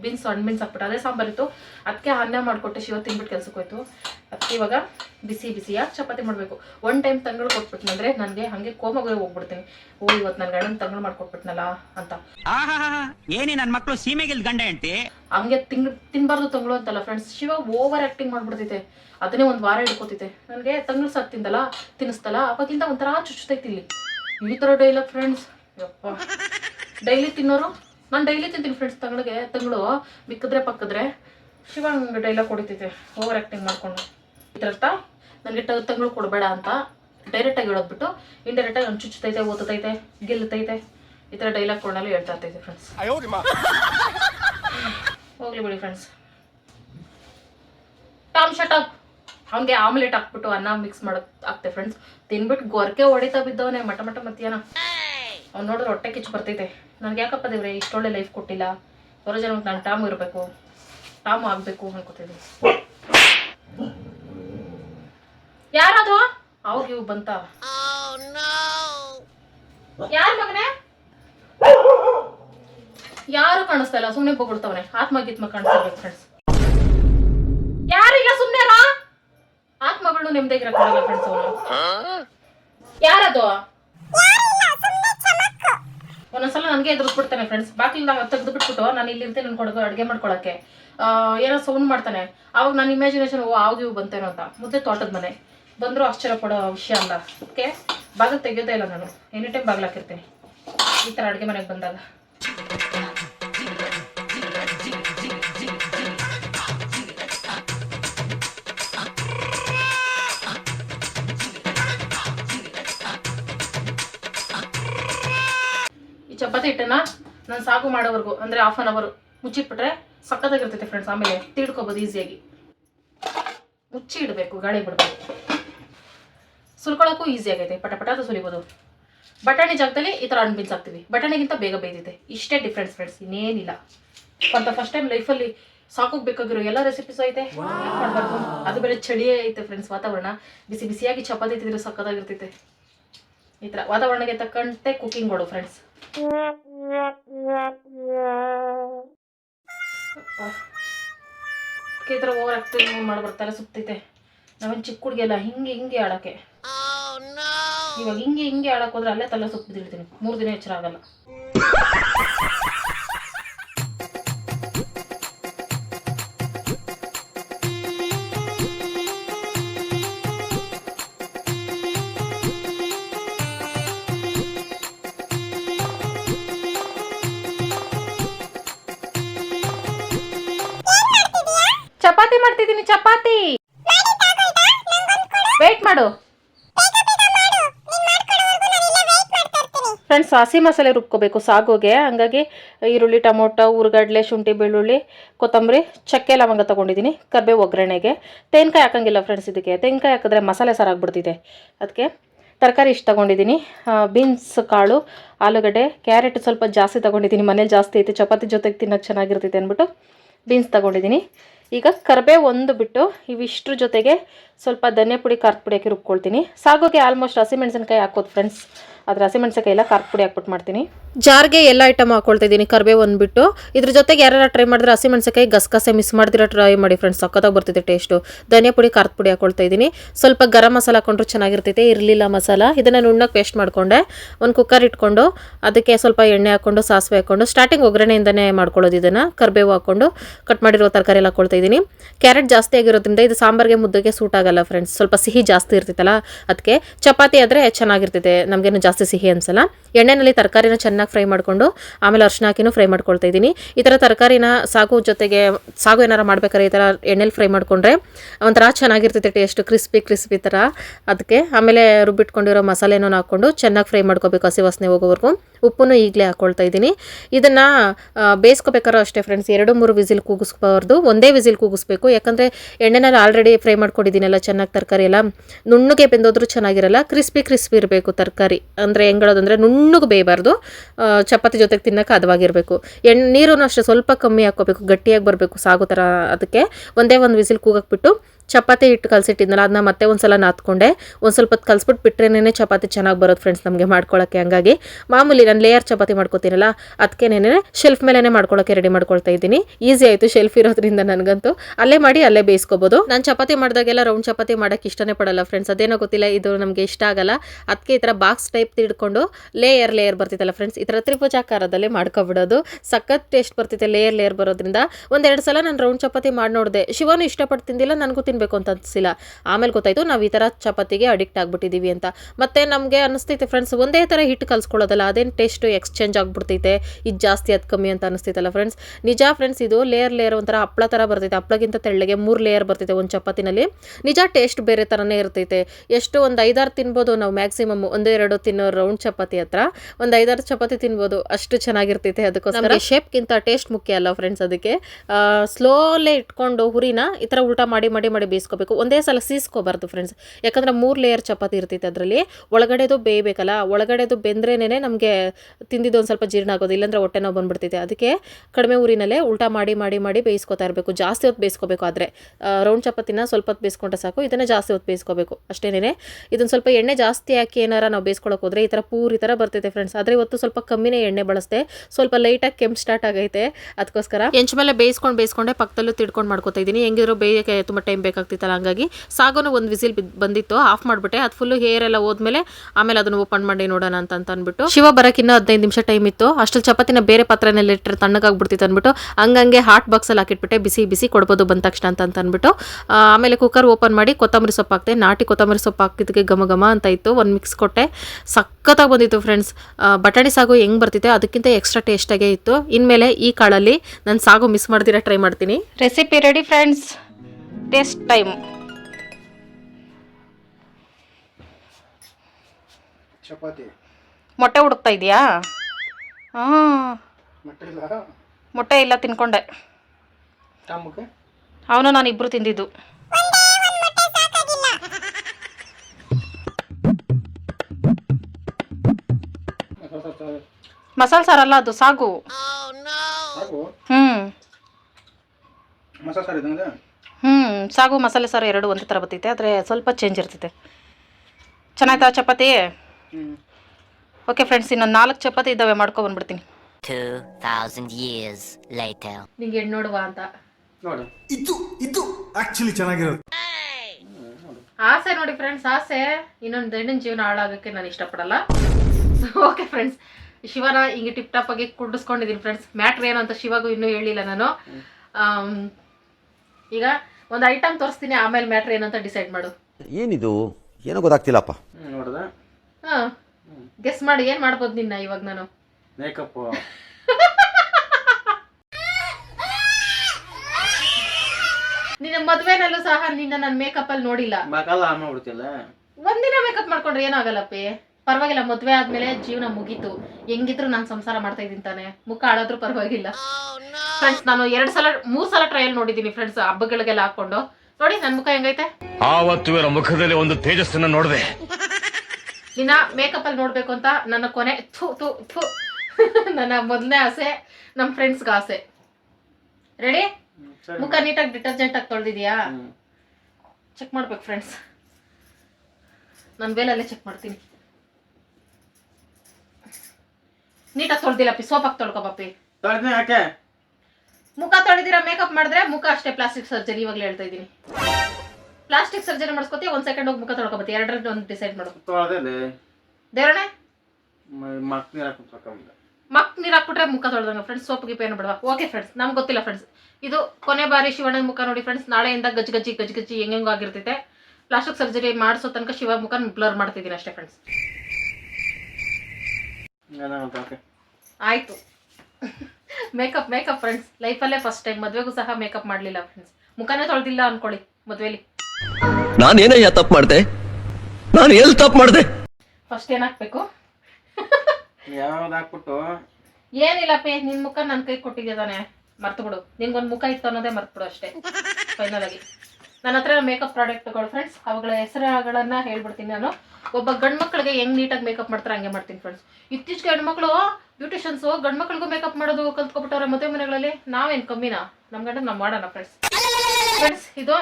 ಬೀನ್ಸ್ ಹಣ್ಣು ಬೀನ್ಸ್ ಹಾಕ್ಬಿಟ್ಟು ಅದೇ ಸಾಂಬಾರು ಇತ್ತು. ಅದಕ್ಕೆ ಅನ್ನ ಮಾಡಿಕೊಟ್ಟೆ ಶಿವ ತಿನ್ಬಿಟ್ಟು ಕೆಲ್ಸಕ್ಕೆ ಹೋಯ್ತು. ಅದಕ್ಕೆ ಇವಾಗ ಬಿಸಿ ಬಿಸಿಯಾಗಿ ಚಪಾತಿ ಮಾಡಬೇಕು. ಒನ್ ಟೈಮ್ ತಂಗಳು ಕೊಟ್ಬಿಟ್ನಂದ್ರೆ ನನಗೆ ಹಾಗೆ ಕೋಮಗೋಗಿ ಹೋಗ್ಬಿಡ್ತೀನಿ. ಓ ಇವತ್ತು ನನ್ನ ಗಂಡನ ತಂಗಳು ಮಾಡ್ಕೊಟ್ಬಿಟ್ನಲ್ಲ ಅಂತ. ಏನೇ ನನ್ನ ಮಕ್ಕಳು ಸೀಮೆಗಿಲ್ ಗಂಡ ಹೆಂಡತಿ? ಹಂಗೆ ತಿಂಗ್ ತಿನ್ಬಾರ್ದು ತಂಗಳು ಅಂತಲ್ಲ ಫ್ರೆಂಡ್ಸ್ ಶಿವ ಓವರ್ ಆ್ಯಕ್ಟಿಂಗ್ ಮಾಡ್ಬಿಡ್ತೈತೆ. ಅದನ್ನೇ ಒಂದು ವಾರ ಹಿಡ್ಕೋತೈತೆ. ನನಗೆ ತಂಗಳು ಸಾರು ತಿಂದಲ್ಲ ತಿನ್ನಿಸ್ತಲ್ಲ ಅವಾಗಿಂದ ಒಂಥರ ಚುಚ್ಚುತ್ತೈತಿ ಇಲ್ಲಿ. ಈ ಥರ ಡೈಲಾಗ್ ಫ್ರೆಂಡ್ಸ್ ಯಪ್ಪ. ಡೈಲಿ ತಿನ್ನೋರು? ನಾನು ಡೈಲಿ ತಿಂತೀನಿ ಫ್ರೆಂಡ್ಸ್ ತಂಗಳಿಗೆ ತಂಗಳು. ಬಿಕ್ಕಿದ್ರೆ ಪಕ್ಕದ್ರೆ. ಶಿವಂಗ್ ಡೈಲಾಗ್ ಹೊಡಿತೈತೆ ಓವರ್ ಆ್ಯಕ್ಟಿಂಗ್ ಮಾಡ್ಕೊಂಡು. ಇದರರ್ಥ ನನಗೆ ಟ ತಂಗಳು ಕೊಡಬೇಡ ಅಂತ ಡೈರೆಕ್ಟಾಗಿ ಹೇಳೋದ್ಬಿಟ್ಟು ಇಂಡೈರೆಕ್ಟಾಗಿ ಅವ್ನು ಚುಚ್ಚುತ್ತೈತೆ ಓದುತ್ತೈತೆ ಗೆಲ್ಲುತ್ತೈತೆ ಈ ಥರ ಡೈಲಾಗ್ ಕೊಡಲು ಹೇಳ್ತಾ ಇರ್ತೈತೆ ಫ್ರೆಂಡ್ಸ್ ಹೋಗ್ಲಿ ಬಿಡಿ ಫ್ರೆಂಡ್ಸ್ ಟಾಮ್ ಶಟಪ್ ಅವನಿಗೆ ಆಮ್ಲೆಟ್ ಹಾಕ್ಬಿಟ್ಟು ಅನ್ನ ಮಿಕ್ಸ್ ಮಾಡಕ್ ಆಗ್ತೆ ಫ್ರೆಂಡ್ಸ್ ತಿನ್ಬಿಟ್ಟು ಗೊರಕೆ ಹೊಡಿತಾ ಬಿದ್ದವನೇ ಮಟ ಮಟ ಮಧ್ಯಾಹ್ನ. ಅವ್ನು ನೋಡಿದ್ರೆ ಹೊಟ್ಟೆ ಕಿಚ್ಚು ಬರ್ತೈತೆ. ನನಗೆ ಯಾಕಪ್ಪ ದೇವ್ರೆ ಇಷ್ಟೊಳ್ಳೆ ಲೈಫ್ ಕೊಟ್ಟಿಲ್ಲ? ಬರೋ ನಾನು ಟಾಮ್ ಇರಬೇಕು. ಟಾಮ್ ಆಗಬೇಕು ಅನ್ಕೋತಿದ್ದೀನಿ ಯಾರದು? ಅವ್ರಿಗೆ ಇವು ಬಂತ. ಯಾರ ಮಗನೇ? ಯಾರು ಕಾಣಿಸ್ತಾ ಇಲ್ಲ? ಸುಮ್ಮನೆ ಬೊಗಳ್ತವನೆ. ಆತ್ಮ ಗೀತ್ಮ ಕಾಣಿಸ್ತಿರ್ಬೇಕು ಫ್ರೆಂಡ್ಸ್ ಯಾರಿಲ್ಲ ಸುಮ್ಮನೆ ಆತ್ಮಗಳು ನೆಮ್ಮದಿಗಿರಕ್ಕಾಗಲ್ಲ ಫ್ರೆಂಡ್ಸ್ ಅವನು ಯಾರದು? ಒಂದೊಂದ್ಸಲ ನನಗೆ ಎದುರಿಸ್ಬಿಡ್ತಾನೆ ಫ್ರೆಂಡ್ಸ್ ಬಾಗಿಲಿಂದ ತೆಗೆದು ಬಿಟ್ಬಿಟ್ಟು ನಾನು ಇಲ್ಲಿ ಇರ್ತೇನೆ ಅನ್ಕೊಡೋದು ಅಡುಗೆ ಮಾಡ್ಕೊಳ್ಳೋಕ್ಕೆ ಏನೋ ಸೌಂಡ್ ಮಾಡ್ತಾನೆ. ಅವಾಗ ನನ್ನ ಇಮ್ಯಾಜಿನೇಷನ್ ಓ, ಆವಾಗ ಇವು ಬಂತೇನೋ ಅಂತ. ಮುದ್ದೆ ತೋಟದ ಮನೆ. ಬಂದರೂ ಆಶ್ಚರ್ಯ ಪಡೋ ವಿಷಯ ಅಲ್ಲ. ಓಕೆ ಬಾಗಿಲು ತೆಗೆಯೋದೇ ಇಲ್ಲ ನಾನು. ಎನಿ ಟೈಮ್ ಬಾಗಿಲು ಹಾಕಿರ್ತೀನಿ. ಈ ಥರ ಅಡುಗೆ ಮನೆಗೆ ಬಂದಾಗ. ಚಪಾತಿ ಹಿಟ್ಟನ್ನ ನಾನು ಸಾಗು ಮಾಡೋವರೆಗೂ, ಅಂದರೆ ಹಾಫ್ ಆನ್ ಅವರ್ ಮುಚ್ಚಿಟ್ಬಿಟ್ರೆ ಸಕ್ಕತ್ತಾಗಿರ್ತೈತೆ ಫ್ರೆಂಡ್ಸ್ ಆಮೇಲೆ ತಿಳ್ಕೊಬೋದು ಈಸಿಯಾಗಿ ಮುಚ್ಚಿ ಇಡಬೇಕು, ಗಾಳಿ ಬಿಡಬೇಕು ಸುಲ್ಕೊಳ್ಳೋಕ್ಕೂ ಈಸಿ ಆಗೈತೆ, ಪಟ ಪಟ ಅದು ಸುಲಿಬೋದು ಬಟಾಣಿ ಜಾಗದಲ್ಲಿ ಈ ಥರ ಹಣ್ಣು ಬೀನ್ಸ್ ಹಾಕ್ತೀವಿ ಬಟಾಣಿಗಿಂತ ಬೇಗ ಬೇಯ್ದಿದೆ. ಇಷ್ಟೇ ಡಿಫ್ರೆನ್ಸ್ ಫ್ರೆಂಡ್ಸ್ ಇನ್ನೇನಿಲ್ಲ. ಅಂತ ಫಸ್ಟ್ ಟೈಮ್ ಲೈಫಲ್ಲಿ ಸಾಕೋಗ್ಬೇಕಾಗಿರೋ ಎಲ್ಲ ರೆಸಿಪೀಸ್ ಐತೆ. ಮಾಡ್ಬಾರ್ದು? ಅದು ಬೇರೆ ಚಳಿಯೇ ಐತೆ ಫ್ರೆಂಡ್ಸ್ ವಾತಾವರಣ. ಬಿಸಿ ಬಿಸಿಯಾಗಿ ಚಪಾತಿ ತಿಂದ್ರೆ ಸಕ್ಕತ್ತಾಗಿರ್ತೈತೆ ಈ ಥರ ವಾತಾವರಣಕ್ಕೆ ತಕ್ಕಂತೆ ಕುಕ್ಕಿಂಗ್ ಮಾಡು ಫ್ರೆಂಡ್ಸ್ ಥರ ಓವರ್ ಆಕ್ಟಿಂಗ್ ಮಾಡ್ಬರ್ತಾರೆ ಸುತ್ತೈತೆ. ನಾವೇನು ಚಿಕ್ಕ ಹುಡುಗಿಯಲ್ಲ ಹಿಂಗೆ ಹಿಂಗೆ ಆಡೋಕ್ಕೆ. ಇವಾಗ ಹಿಂಗೆ ಹಿಂಗೆ ಆಡಕ್ಕೆ ಹೋದ್ರೆ ಅಲ್ಲೇ ತಲೆ ಸುತ್ತಿರ್ತೀನಿ ಮೂರು ದಿನ ಎಚ್ಚರ ಆಗಲ್ಲ. ಹಸಿ ಮಸಾಲೆ ರುಬ್ಕೋಬೇಕು, ಸಾಗೋಗೆ. ಹಂಗಾಗಿ ಈರುಳ್ಳಿ, ಟೊಮೊಟೊ ಉರ್ಗಡ್ಲೆ ಶುಂಠಿ, ಬೆಳ್ಳುಳ್ಳಿ, ಕೊತ್ತಂಬರಿ, ಚಕ್ಕೆ, ಲವಂಗ ತೊಗೊಂಡಿದ್ದೀನಿ ಕರ್ಬೇವು ಒಗ್ಗರಣೆಗೆ. ತೆಂಗಿನಕಾಯಿ ಹಾಕಂಗಿಲ್ಲ ಫ್ರೆಂಡ್ಸ್ ಇದಕ್ಕೆ. ತೆಂಗಿನಕಾಯಿ ಹಾಕಿದ್ರೆ ಮಸಾಲೆ ಸಾರು ಆಗ್ಬಿಡ್ತಿದೆ ಅದಕ್ಕೆ ತರಕಾರಿ ಇಷ್ಟು ತೊಗೊಂಡಿದ್ದೀನಿ. ಬೀನ್ಸ್ ಕಾಳು, ಆಲೂಗಡ್ಡೆ, ಕ್ಯಾರೆಟ್ ಸ್ವಲ್ಪ ಜಾಸ್ತಿ ತೊಗೊಂಡಿದ್ದೀನಿ. ಮನೇಲಿ ಜಾಸ್ತಿ ಐತೆ, ಚಪಾತಿ ಜೊತೆಗೆ ತಿನ್ನೋಕೆ ಚೆನ್ನಾಗಿರ್ತೈತೆ ಅಂದ್ಬಿಟ್ಟು ಬೀನ್ಸ್ ತೊಗೊಂಡಿದ್ದೀನಿ. ಈಗ ಕರ್ಬೇವು ಒಂದು ಬಿಟ್ಟು ಇವಿಷ್ಟ್ರ ಜೊತೆಗೆ ಸ್ವಲ್ಪ ಧನಿಯಾ ಪುಡಿ, ಖಾರದ ಪುಡಿ ಹಾಕಿ ರುಬ್ಕೊಳ್ತೀನಿ. ಸಾಗೋಗೆ ಆಲ್ಮೋಸ್ಟ್ ಹಸಿಮೆಣಸಿನ್ಕಾಯಿ ಹಾಕೋದು ಫ್ರೆಂಡ್ಸ್ ಅದ್ರ ಹಸಿಮೆಣಸಿನ್ಕಾಯಿ ಎಲ್ಲ ಖಾರದ ಪುಡಿ ಹಾಕ್ಬಿಟ್ಟು ಮಾಡ್ತೀನಿ. ಜಾರ್ಗೆ ಎಲ್ಲ ಐಟಮ್ ಹಾಕೊಳ್ತಾ ಇದ್ದೀನಿ ಕರ್ಬೇವು ಒಂದ್ಬಿಟ್ಟು. ಇದ್ರ ಜೊತೆಗೆ ಯಾರು ಟ್ರೈ ಮಾಡಿದ್ರೆ ಹಸಿಮೆಣಸಿನ್ಕಾಯಿ ಗಸಗಸೆ ಮಿಸ್ ಮಾಡಿದ್ರೆ ಟ್ರೈ ಮಾಡಿ ಫ್ರೆಂಡ್ಸ್ ಸಕ್ಕತ್ತಾಗಿ ಬರ್ತಿದೆ ಟೇಸ್ಟು ಧನಿಯಾ ಪುಡಿ, ಖಾರದ ಪುಡಿ ಹಾಕೊಳ್ತಾ ಇದ್ದೀನಿ. ಸ್ವಲ್ಪ ಗರಂ ಮಸಾಲ ಹಾಕೊಂಡ್ರೆ ಚೆನ್ನಾಗಿರ್ತೈತೆ, ಇರಲಿಲ್ಲ ಮಸಾಲ. ಇದನ್ನು ನುಣ್ಣಗೆ ವೇಸ್ಟ್ ಮಾಡಿಕೊಂಡೆ. ಒಂದು ಕುಕ್ಕರ್ ಇಟ್ಕೊಂಡು, ಅದಕ್ಕೆ ಸ್ವಲ್ಪ ಎಣ್ಣೆ ಹಾಕ್ಕೊಂಡು ಸಾಸಿವೆ ಹಾಕ್ಕೊಂಡು ಸ್ಟಾರ್ಟಿಂಗ್ ಒಗ್ಗರಣೆಯಿಂದನೇ ಮಾಡ್ಕೊಳ್ಳೋದು ಇದನ್ನು. ಕರ್ಬೇವು ಹಾಕ್ಕೊಂಡು ಕಟ್ ಮಾಡಿರೋ ತರಕಾರಿ ಎಲ್ಲ ಹಾಕೊಳ್ತಾ ಇದ್ದೀನಿ. ಕ್ಯಾರೆಟ್ ಜಾಸ್ತಿ ಆಗಿರೋದ್ರಿಂದ ಇದು ಸಾಂಬಾರ್ಗೆ ಮುದ್ದೆಗೆ ಸೂಟ್ ಆಗಲ್ಲ ಫ್ರೆಂಡ್ಸ್ ಸ್ವಲ್ಪ ಸಿಹಿ ಜಾಸ್ತಿ ಇರ್ತೈತಲ್ಲ ಅದಕ್ಕೆ ಚಪಾತಿ ಆದರೆ ಚೆನ್ನಾಗಿರ್ತೈತೆ ನಮಗೇನು ಜಾಸ್ತಿ ಸಿಹಿ ಅನ್ಸಲ್ಲ. ಎಣ್ಣೆನಲ್ಲಿ ತರಕಾರಿನ ಚೆನ್ನಾಗಿ ಫ್ರೈ ಮಾಡಿಕೊಂಡು, ಆಮೇಲೆ ಅರ್ಶಿನ ಹಾಕಿನೂ ಫ್ರೈ ಮಾಡ್ಕೊಳ್ತಾ ಇದ್ದೀನಿ. ಈ ಥರ ತರಕಾರಿನ ಸಾಗು ಜೊತೆಗೆ, ಸಾಗು ಏನಾರು ಮಾಡ್ಬೇಕಾದ್ರೆ ಈ ಥರ ಎಣ್ಣೆಲಿ ಫ್ರೈ ಮಾಡಿಕೊಂಡ್ರೆ ಒಂಥರ ಚೆನ್ನಾಗಿರ್ತೈತೆ ಟೇಸ್ಟ್ ಕ್ರಿಸ್ಪಿ ಕ್ರಿಸ್ಪಿ ಥರ ಅದಕ್ಕೆ ಆಮೇಲೆ ರುಬ್ಬಿಟ್ಕೊಂಡಿರೋ ಮಸಾಲೆನೂ ಹಾಕ್ಕೊಂಡು ಚೆನ್ನಾಗಿ ಫ್ರೈ ಮಾಡ್ಕೋಬೇಕು ಹಸಿ ವಾಸನೆ ಹೋಗೋವರೆಗೂ. ಉಪ್ಪನ್ನು ಈಗಲೇ ಹಾಕ್ಕೊಳ್ತಾ ಇದ್ದೀನಿ. ಇದನ್ನು ಬೇಯಿಸ್ಕೋಬೇಕಾದ್ರೂ ಅಷ್ಟೇ ಫ್ರೆಂಡ್ಸ್ ಎರಡು, ಮೂರು ವಿಸಿಲ್ ಕೂಗಿಸ್ಬಾರ್ದು. ಒಂದೇ ವಿಸಿಲ್ ಕೂಗಿಸ್ಬೇಕು. ಯಾಕಂದರೆ ಎಣ್ಣೆನಲ್ಲಿ ಆಲ್ರೆಡಿ ಫ್ರೈ ಮಾಡ್ಕೊಂಡಿದ್ದೀನಲ್ಲ ಚೆನ್ನಾಗಿ ತರಕಾರಿ ಎಲ್ಲ. ನುಣ್ಣಗೆ ಬೆಂದೋದ್ರೂ ಚೆನ್ನಾಗಿರಲ್ಲ ಕ್ರಿಸ್ಪಿ ಕ್ರಿಸ್ಪಿ ಇರಬೇಕು ತರಕಾರಿ. ಅಂದರೆ ಹೆಂಗಳೋದಂದರೆ ನುಣ್ಣಗೆ ಬೇಯಬಾರ್ದು. ಚಪಾತಿ ಜೊತೆಗೆ ತಿನ್ನೋಕೆ ಹದವಾಗಿರಬೇಕು ಎಣ್ಣೆ ನೀರನ್ನು ಅಷ್ಟೇ ಸ್ವಲ್ಪ ಕಮ್ಮಿ ಹಾಕ್ಕೋಬೇಕು, ಗಟ್ಟಿಯಾಗಿ ಬರಬೇಕು ಸಾಗು ಥರ ಅದಕ್ಕೆ. ಒಂದೇ ಒಂದು ವಿಸಿಲ್ ಕೂಗಕ್ಬಿಟ್ಟು ಚಪಾತಿ ಹಿಟ್ಟು ಕಲಸಿಟ್ಟಿದ್ನಲ್ಲ ಅದನ್ನ ಮತ್ತೆ ಒಂದು ಸಲ ನಾದ್ಕೊಂಡೆ. ಒಂದು ಸ್ವಲ್ಪ ಹೊತ್ತು ಕಲ್ಸ್ಬಿಟ್ಟು ಚಪಾತಿ ಚೆನ್ನಾಗಿ ಬರೋದು ಫ್ರೆಂಡ್ಸ್ ನಮಗೆ ಮಾಡ್ಕೊಳ್ಳೋಕ್ಕೆ ಹಂಗಾಗಿ. ಮಾಮೂಲಿ ನಾನು ಲೇಯರ್ ಚಪಾತಿ ಮಾಡ್ಕೋತೀನಲ್ಲ ಅದಕ್ಕೇನೆ ಶೆಲ್ಫ್ ಮೇಲೇ ಮಾಡ್ಕೊಳ್ಳೋಕ್ಕೆ ರೆಡಿ ಮಾಡ್ಕೊಳ್ತಾ ಇದ್ದೀನಿ. ಈಸಿ ಆಯಿತು ಶೆಲ್ಫ್ ಇರೋದ್ರಿಂದ ನನಗಂತೂ. ಅಲ್ಲೇ ಮಾಡಿ, ಅಲ್ಲೇ ಬೇಯಿಸ್ಕೋಬೋದು. ನಾನು ಚಪಾತಿ ಮಾಡಿದಾಗೆಲ್ಲ ರೌಂಡ್ ಚಪಾತಿ ಮಾಡೋಕ್ಕೆ ಇಷ್ಟನೇ ಪಡಲ್ಲ ಫ್ರೆಂಡ್ಸ್ ಅದೇನೋ ಗೊತ್ತಿಲ್ಲ, ಇದು ನಮಗೆ ಇಷ್ಟ ಆಗಲ್ಲ. ಅದಕ್ಕೆ ಈ ಥರ ಬಾಕ್ಸ್ ಟೈಪ್ ತಿಳ್ಕೊಂಡು ಲೇಯರ್ ಲೇಯರ್ ಬರ್ತಿತ್ತಲ್ಲ ಫ್ರೆಂಡ್ಸ್ ಈ ಥರ ತ್ರಿಭುಜಾಕಾರದಲ್ಲೇ ಮಾಡ್ಕೊಬಿಡೋದು. ಸಖತ್ ಟೇಸ್ಟ್ ಬರ್ತಿದೆ ಲೇಯರ್ ಲೇಯರ್ ಬರೋದ್ರಿಂದ. ಒಂದೆರಡು ಸಲ ನಾನು ರೌಂಡ್ ಚಪಾತಿ ಮಾಡಿ ನೋಡಿದೆ ಶಿವನು ಇಷ್ಟಪಟ್ಟು ತಿಂದಿಲ್ಲ, ನನಗೂ ತಿನ್ನಬೇಕು ಅಂತ ಅನಿಸಿಲ್ಲ. ಆಮೇಲೆ ಗೊತ್ತಾಯ್ತು ನಾವು ಈ ಥರ ಚಪಾತಿಗೆ ಅಡಿಕ್ಟ್ ಆಗಿಬಿಟ್ಟಿದ್ದೀವಿ ಅಂತ. ಮತ್ತೆ ನಮಗೆ ಅನಿಸ್ತೈತೆ ಫ್ರೆಂಡ್ಸ್ ಒಂದೇ ಥರ ಹಿಟ್ಟು ಕಲ್ಸ್ಕೊಳ್ಳೋದಲ್ಲ, ಅದೇನು ಟೇಸ್ಟು ಎಕ್ಸ್ಚೇಂಜ್ ಆಗ್ಬಿಡ್ತೈತೆ? ಇದು ಜಾಸ್ತಿ, ಅದು ಕಮ್ಮಿ ಅಂತ ಅನಿಸ್ತೈತಲ್ಲ ಫ್ರೆಂಡ್ಸ್ ನಿಜ ಫ್ರೆಂಡ್ಸ್ ಇದು ಲೇಯರ್ ಲೇಯರ್ ಒಂಥರ ಹಪ್ಳ ಥರ ಬರ್ತೈತೆ. ಹಪ್ಳಗಿಂತ ತೆಳ್ಳಗೆ ಮೂರು ಲೇಯರ್ ಬರ್ತೈತೆ ಒಂದು ಚಪಾತಿನಲ್ಲಿ. ನಿಜ ಟೇಸ್ಟ್ ಬೇರೆ ಥರನೇ ಇರ್ತೈತೆ. ಎಷ್ಟು ಒಂದು ಐದಾರು ತಿನ್ಬೋದು ನಾವು ಮ್ಯಾಕ್ಸಿಮಮ್ ಒಂದು ಎರಡು ತಿನ್ನೋ ರೌಂಡ್ ಚಪಾತಿ ಹತ್ರ. ಒಂದು ಐದಾರು ಚಪಾತಿ ತಿನ್ಬೋದು, ಅಷ್ಟು ಚೆನ್ನಾಗಿರ್ತೈತೆ ಅದಕ್ಕೋಸ್ಕರ. ಶೇಪ್ಗಿಂತ ಟೇಸ್ಟ್ ಮುಖ್ಯ ಅಲ್ಲ ಫ್ರೆಂಡ್ಸ್ ಅದಕ್ಕೆ. ಸ್ಲೋಲೇ ಇಟ್ಕೊಂಡು ಹುರಿನ ಈ ಥರ ಉಲ್ಟಾ ಮಾಡಿ ಮಾಡಿ ಮಾಡಿ ಬೇಯಿಸ್ಕೋಬೇಕು. ಒಂದೇ ಸಲ ಸೀಸ್ಕೋಬಾರ್ದು ಫ್ರೆಂಡ್ಸ್ ಯಾಕಂದ್ರೆ ಮೂರು ಲೇಯರ್ ಚಪಾತಿ ಇರ್ತೈತೆ ಅದರಲ್ಲಿ. ಒಳಗಡೆದು ಬೇಯಬೇಕಲ್ಲ, ಒಳಗಡೆದು ಬೆಂದ್ರೇನೆ ನಮಗೆ ತಿಂದಿದ್ದು ಒಂದು ಸ್ವಲ್ಪ ಜೀರ್ಣ ಆಗೋದು. ಇಲ್ಲಾಂದ್ರೆ ಹೊಟ್ಟೆ ನೋವು ಬಂದ್ಬಿಡ್ತೈತೆ. ಅದಕ್ಕೆ ಕಡಿಮೆ ಊರಿನಲ್ಲೇ ಉಲ್ಟಾ ಮಾಡಿ ಮಾಡಿ ಮಾಡಿ ಬೇಯಿಸ್ಕೊತಾ ಇರಬೇಕು. ಜಾಸ್ತಿ ಹೊತ್ತು ಬೇಯಿಸ್ಕೋಬೇಕು ಆದರೆ. ರೌಂಡ್ ಚಪಾತಿನ ಸ್ವಲ್ಪ ಹೊತ್ತು ಬೇಯಿಸ್ಕೊಂಡ್ರೆ ಸಾಕು. ಇದನ್ನು ಜಾಸ್ತಿ ಹೊತ್ತು ಬೇಯಿಸ್ಕೋಬೇಕು. ಅಷ್ಟೇನೇ ಇದನ್ನು ಸ್ವಲ್ಪ ಎಣ್ಣೆ ಜಾಸ್ತಿ ಹಾಕಿ ಏನಾರ ನಾವು ಬೇಯಿಸ್ಕೊಳಕ್ಕೆ ಹೋದರೆ ಈ ಥರ ಪೂರಿ ಥರ ಬರ್ತೈತೆ ಫ್ರೆಂಡ್ಸ್ ಆದರೆ ಇವತ್ತು ಸ್ವಲ್ಪ ಕಮ್ಮಿನೇ ಎಣ್ಣೆ ಬಳಸ್ತೆ ಸ್ವಲ್ಪ ಲೈಟಾಗಿ ಕೆಂಪು ಸ್ಟಾರ್ಟ್ ಆಗೈತೆ. ಅದಕ್ಕೋಸ್ಕರ ಹೆಂಚ್ ಮೇಲೆ ಬೇಯಿಸ್ಕೊಂಡು, ಬೇಯಿಸ್ಕೊಂಡೆ ಪಕ್ಕದಲ್ಲೂ ತಿಡ್ಕೊಂಡು ಮಾಡ್ಕೊತಾ ಇದ್ದೀನಿ ಹೆಂಗಿದ್ರು ಬೇಯಕ್ಕೆ ತುಂಬ ಟೈಮ್ ಬೇಕಾಗ್ತಿತ್ತಲ್ಲ ಹಂಗಾಗಿ ಸಾಗೋನು ಒಂದು ವಿಸಿಲ್ ಬಂದಿತ್ತು ಆಫ್ ಮಾಡಿಬಿಟ್ಟೆ ಅದು ಫುಲ್ಲು ಹೇರ್ ಎಲ್ಲ ಹೋದ್ಮೇಲೆ ಆಮೇಲೆ ಅದನ್ನು ಓಪನ್ ಮಾಡಿ ನೋಡೋಣ ಅಂತ ಅಂತ ಅಂದ್ಬಿಟ್ಟು ಶಿವ ಬರಕ್ಕೆ ಇನ್ನೂ ಹದಿನೈದು ನಿಮಿಷ ಟೈಮ್ ಇತ್ತು. ಅಷ್ಟಲ್ಲಿ ಚಪಾತಿನ ಬೇರೆ ಪಾತ್ರೆನಲ್ಲಿ ಇಟ್ಟರೆ ತಣ್ಣಗಾಗ್ಬಿಡ್ತಿತ್ತು ಅಂದ್ಬಿಟ್ಟು ಹಂಗಂಗೆ ಹಾಟ್ ಬಾಕ್ಸಲ್ಲಿ ಹಾಕಿಟ್ಬಿಟ್ಟೆ ಬಿಸಿ ಬಿಸಿ ಕೊಡ್ಬೋದು ಬಂದ ತಕ್ಷಣ ಅಂತ ಅಂತ ಅಂದ್ಬಿಟ್ಟು ಆಮೇಲೆ ಕುಕ್ಕರ್ ಓಪನ್ ಮಾಡಿ ಕೊತ್ತಂಬರಿ ಸೊಪ್ಪು ಹಾಕ್ತೆ ನಾಟಿ ಕೊತ್ತಂಬರಿ ಸೊಪ್ಪು ಹಾಕಿದ್ದಕ್ಕೆ ಘಮ ಘಮ ಅಂತ ಇತ್ತು ಒಂದು ಮಿಕ್ಸ್ ಕೊಟ್ಟೆ. ಸಖತ್ತಾಗಿ ಬಂದಿತ್ತು ಫ್ರೆಂಡ್ಸ್ ಬಟಾಣಿ ಸಾಗು ಹೆಂಗೆ ಬರ್ತಿತ್ತು ಅದಕ್ಕಿಂತ ಎಕ್ಸ್ಟ್ರಾ ಟೇಸ್ಟಾಗೇ ಇತ್ತು. ಇನ್ಮೇಲೆ ಈ ಕಾಳಲ್ಲಿ ನಾನು ಸಾಗು ಮಿಸ್ ಮಾಡ್ದಿರ ಟ್ರೈ ಮಾಡ್ತೀನಿ. Recipe ready friends taste time. Chapati. ಮೊಟ್ಟೆ ಹುಡುಕ್ತಾ ಇದೆಯಾ ಹಾಂ. ಮೊಟ್ಟೆ ಇಲ್ಲ? ತಿನ್ಕೊಂಡೆ. ಅವನು ನಾನು ಇಬ್ಬರು ತಿಂದಿದ್ದು. ಮಸಾಲೆ ಸಾರಲ್ಲ ಅದು ಸಾಗು. ಹ್ಞೂ ಮಸಾಲೆ ಸಾರು ಹ್ಞೂ ಸಾಗು ಮಸಾಲೆ ಸಾರು ಎರಡು ಒಂದೇ ಥರ ಬರ್ತೈತೆ ಆದರೆ ಸ್ವಲ್ಪ ಚೇಂಜ್ ಇರ್ತೈತೆ. ಚೆನ್ನಾಯ್ತಾ ಚಪಾತಿ? ಓಕೆ ಫ್ರೆಂಡ್ಸ್ ಇನ್ನೊಂದು ನಾಲ್ಕು ಚಪಾತಿ ಇದ್ದಾವೆ ಮಾಡ್ಕೊಬಂದ್ಬಿಡ್ತೀನಿ 2,000 years later. ನಿಂಗೆ ಹೆಣ್ಣು ನೋಡುವ ಅಂತ. ನೋಡು. ಇದು ಇದು ಆಕ್ಚುಲಿ ಚೆನ್ನಾಗಿರೋದು. ಆಸೆ ನೋಡಿ ಫ್ರೆಂಡ್ಸ್ ಆಸೆ. ಇನ್ನೊಂದು ಹೆಣ್ಣಿನ ಜೀವನ ಹಾಳಾಗೋಕ್ಕೆ ನಾನು ಇಷ್ಟಪಡಲ್ಲ. ಓಕೆ ಫ್ರೆಂಡ್ಸ್ ಶಿವನ ಹಿಂಗೆ ಟಿಪ್ ಟಾಪ್ ಆಗಿ ಕುಡಿಸ್ಕೊಂಡಿದ್ದೀನಿ ಫ್ರೆಂಡ್ಸ್ ಮ್ಯಾಟ್ರ್ ಏನು ಅಂತ ಶಿವಾಗೂ ಇನ್ನೂ ಹೇಳಿಲ್ಲ ನಾನು. ಈಗ ಒಂದು ಐಟಮ್ ತೋರಿಸ್ತೀನಿ ಆಮೇಲೆ ಮ್ಯಾಟ್ರ್ ಏನಂತ ಡಿಸೈಡ್ ಮಾಡು. ಏನಿದು? ಏನೋ ಗೊತ್ತಾಗ್ತಿಲ್ಲಪ್ಪ. ನೋಡ್ದೆ. ಹಾಂ ಗೆಸ್ ಮಾಡಿ ಏನು ಮಾಡ್ಬೋದು ನಿನ್ನ ಇವಾಗ ನಾನು? ಮೇಕಪ್ ನಿನ್ನ ಮದುವೆನಲ್ಲೂ ಸಹ ನಿನ್ನ ನಾನು ಮೇಕಪ್ಪಲ್ಲಿ ನೋಡಿಲ್ಲ. ಮಕಾಲ ಆನ್ ಮಾಡ್ಬಿಡ್ತಿಲ್ಲ ಒಂದಿನ ಮೇಕಪ್ ಮಾಡ್ಕೊಂಡ್ರೆ ಏನಾಗಲ್ಲಪ್ಪಿ ಪರವಾಗಿಲ್ಲ ಮದ್ವೆ ಆದ್ಮೇಲೆ ಜೀವನ ಮುಗೀತು. ಹೆಂಗಿದ್ರು ನಾನು ಸಂಸಾರ ಮಾಡ್ತಾ ಇದ್ದೀನಿ ತಾನೆ. ಮುಖ ಆಳಾದ್ರೂ ಪರವಾಗಿಲ್ಲ. ಫ್ರೆಂಡ್ಸ್ ನಾನು ಎರಡ್ ಸಲ ಮೂರ್ ಸಲ ಟ್ರಯಲ್ ನೋಡಿದ್ದೀನಿ ಫ್ರೆಂಡ್ಸ್ ಹಬ್ಬಗಳಿಗೆಲ್ಲ ಹಾಕೊಂಡು. ನೋಡಿ ನನ್ ಮುಖ ಹೆಂಗೈತೆ? ಆವತ್ತು ಇವರ ಮುಖದಲ್ಲಿ ಒಂದು ತೇಜಸ್ಸನ್ನ ನೋಡಿದೆ. ನಿನ್ನ ಮೇಕಪ್ ಅಲ್ಲಿ ನೋಡ್ಬೇಕು ಅಂತ ನನ್ನ ಕೊನೆ ಥು ಥು ಥು ನನ್ನ ಮೊದಲನೇ ಆಸೆ ನಮ್ಮ ಫ್ರೆಂಡ್ಸ್ಗೆ ಆಸೆ. ರೆಡಿ ಮುಖ ನೀಟಾಗಿ ಡಿಟರ್ಜೆಂಟ್ ಆಗಿ ತೊಳೆದಿದ್ಯಾ? ಚೆಕ್ ಮಾಡ್ಬೇಕು ಫ್ರೆಂಡ್ಸ್ ನಾನು ಬೇಲಲ್ಲೇ ಚೆಕ್ ಮಾಡ್ತೀನಿ. ನೀಟಾಗಿ ತೊಳ್ದಿಲ್ಲ ಪಿ ಸೋಪಾಗಿ ತೊಳ್ಕೊ ಪಪ್ಪಿ. ತೊಳೆದ್ನ ಯಾಕೆ? ಮುಖ ತೊಳೆದಿರ ಮೇಕಪ್ ಮಾಡಿದ್ರೆ ಮುಖ ಅಷ್ಟೇ ಪ್ಲಾಸ್ಟಿಕ್ ಸರ್ಜರಿ ಇವಾಗಲೇ ಹೇಳ್ತಾ ಇದ್ದೀನಿ. ಪ್ಲಾಸ್ಟಿಕ್ ಸರ್ಜರಿ ಮಾಡಿಸ್ಕೊತಿ ಒಂದ್ ಸೆಕೆಂಡ್ ಹೋಗಿ ಮುಖ ತೊಳ್ಕೊಬತ್ತಿ ಎರಡರಲ್ಲಿ ಒಂದು ಡಿಸೈಡ್ ಮಾಡು. ತೊಳೆದೇ ದೇವರಣೆ ಮಕ್ ನೀರು ಹಾಕೊಂಡು ಮಕ್ ನೀರು ಹಾಕ್ಬಿಟ್ರೆ ಮುಖ ತೊಳೆದಂಗ ಫ್ರೆಂಡ್ಸ್ ಸೋಪ್ ಗಿಪ್ ಏನು ಬಿಡವಾ? ಓಕೆ ಫ್ರೆಂಡ್ಸ್ ನಮ್ಗೆ ಗೊತ್ತಿಲ್ಲ ಫ್ರೆಂಡ್ಸ್ ಇದು ಕೊನೆ ಬಾರಿ ಶಿವಣ್ಣನ ಮುಖ ನೋಡಿ ಫ್ರೆಂಡ್ಸ್ ನಾಳೆಯಿಂದ ಗಜ್ ಗಜ್ಜಿ ಗಜ್ ಗಜ್ಜಿ ಹೆಂಗೆಂಗೋ ಆಗಿರ್ತೈತೆ. ಪ್ಲಾಸ್ಟಿಕ್ ಸರ್ಜರಿ ಮಾಡಿಸೋ ತನಕ ಶಿವ ಮುಖ ಬ್ಲರ್ ಮಾಡ್ತಿದ್ದೀನಿ ಅಷ್ಟೇ ಫ್ರೆಂಡ್ಸ್ ಆಯ್ತು. ಮೇಕಪ್ ಮೇಕಪ್ ಫ್ರೆಂಡ್ಸ್ ಲೈಫಲ್ಲೇ ಫಸ್ಟ್ ಟೈಮ್ ಮದ್ವೆಗೂ ಸಹ ಮೇಕಪ್ ಮಾಡಲಿಲ್ಲ ಫ್ರೆಂಡ್ಸ್ ಮುಖನೇ ತೊಳೆದಿಲ್ಲ ಅನ್ಕೊಳ್ಳಿ ಮದುವೆಲಿ. ನಾನೇನಯ್ಯ ತಪ್ಪು ಮಾಡ್ದೆ? ನಾನು ಎಲ್ಲಿ ತಪ್ಪು ಮಾಡ್ದೆ? ಫಸ್ಟ್ ಏನ್ ಹಾಕ್ಬೇಕು ಯಾವ್ದು ಹಾಕ್ಬಿಟ್ಟು ಪೇ ನಿನ್ ಮುಖ ನನ್ನ ಕೈ ಕೊಟ್ಟಿದ್ದಾನೆ ತಾನೆ? ಮರ್ತು ಬಿಡು. ನಿಂಗೊಂದು ಮುಖ ಇತ್ತು ಅನ್ನೋದೇ ಮರ್ತು ಬಿಡು ಅಷ್ಟೇ. ಫೈನಲ್ ಆಗಿ. ನನ್ನ ಹತ್ರ ಮೇಕಪ್ ಪ್ರಾಡಕ್ಟ್ಗಳು ಫ್ರೆಂಡ್ಸ್ ಅವುಗಳ ಹೆಸರುಗಳನ್ನ ಹೇಳ್ಬಿಡ್ತೀನಿ ನಾನು. ಒಬ್ಬ ಗಂಡು ಮಕ್ಕಳಿಗೆ ಹೆಂಗ್ ನೀಟಾಗಿ ಮೇಕಪ್ ಮಾಡ್ತಾರೆ ಹಂಗೆ ಮಾಡ್ತೀನಿ ಫ್ರೆಂಡ್ಸ್ ಇತ್ತೀಚೆಗೆ ಹೆಣ್ಮಕ್ಳು ಬ್ಯೂಟಿಷಿಯನ್ಸು ಗಂಡು ಮಕ್ಳಿಗೂ ಮೇಕಪ್ ಮಾಡೋದು ಕಲ್ತ್ಕೊಬಿಟ್ಟವ್ರೆ ಮದುವೆ ಮನೆಗಳಲ್ಲಿ. ನಾವೇನ್ ಕಮ್ಮಿನಾ? ನಮ್ ಗಂಡ ನಾವು ಮಾಡೋಣ ಫ್ರೆಂಡ್ಸ್ ಫ್ರೆಂಡ್ಸ್ ಇದು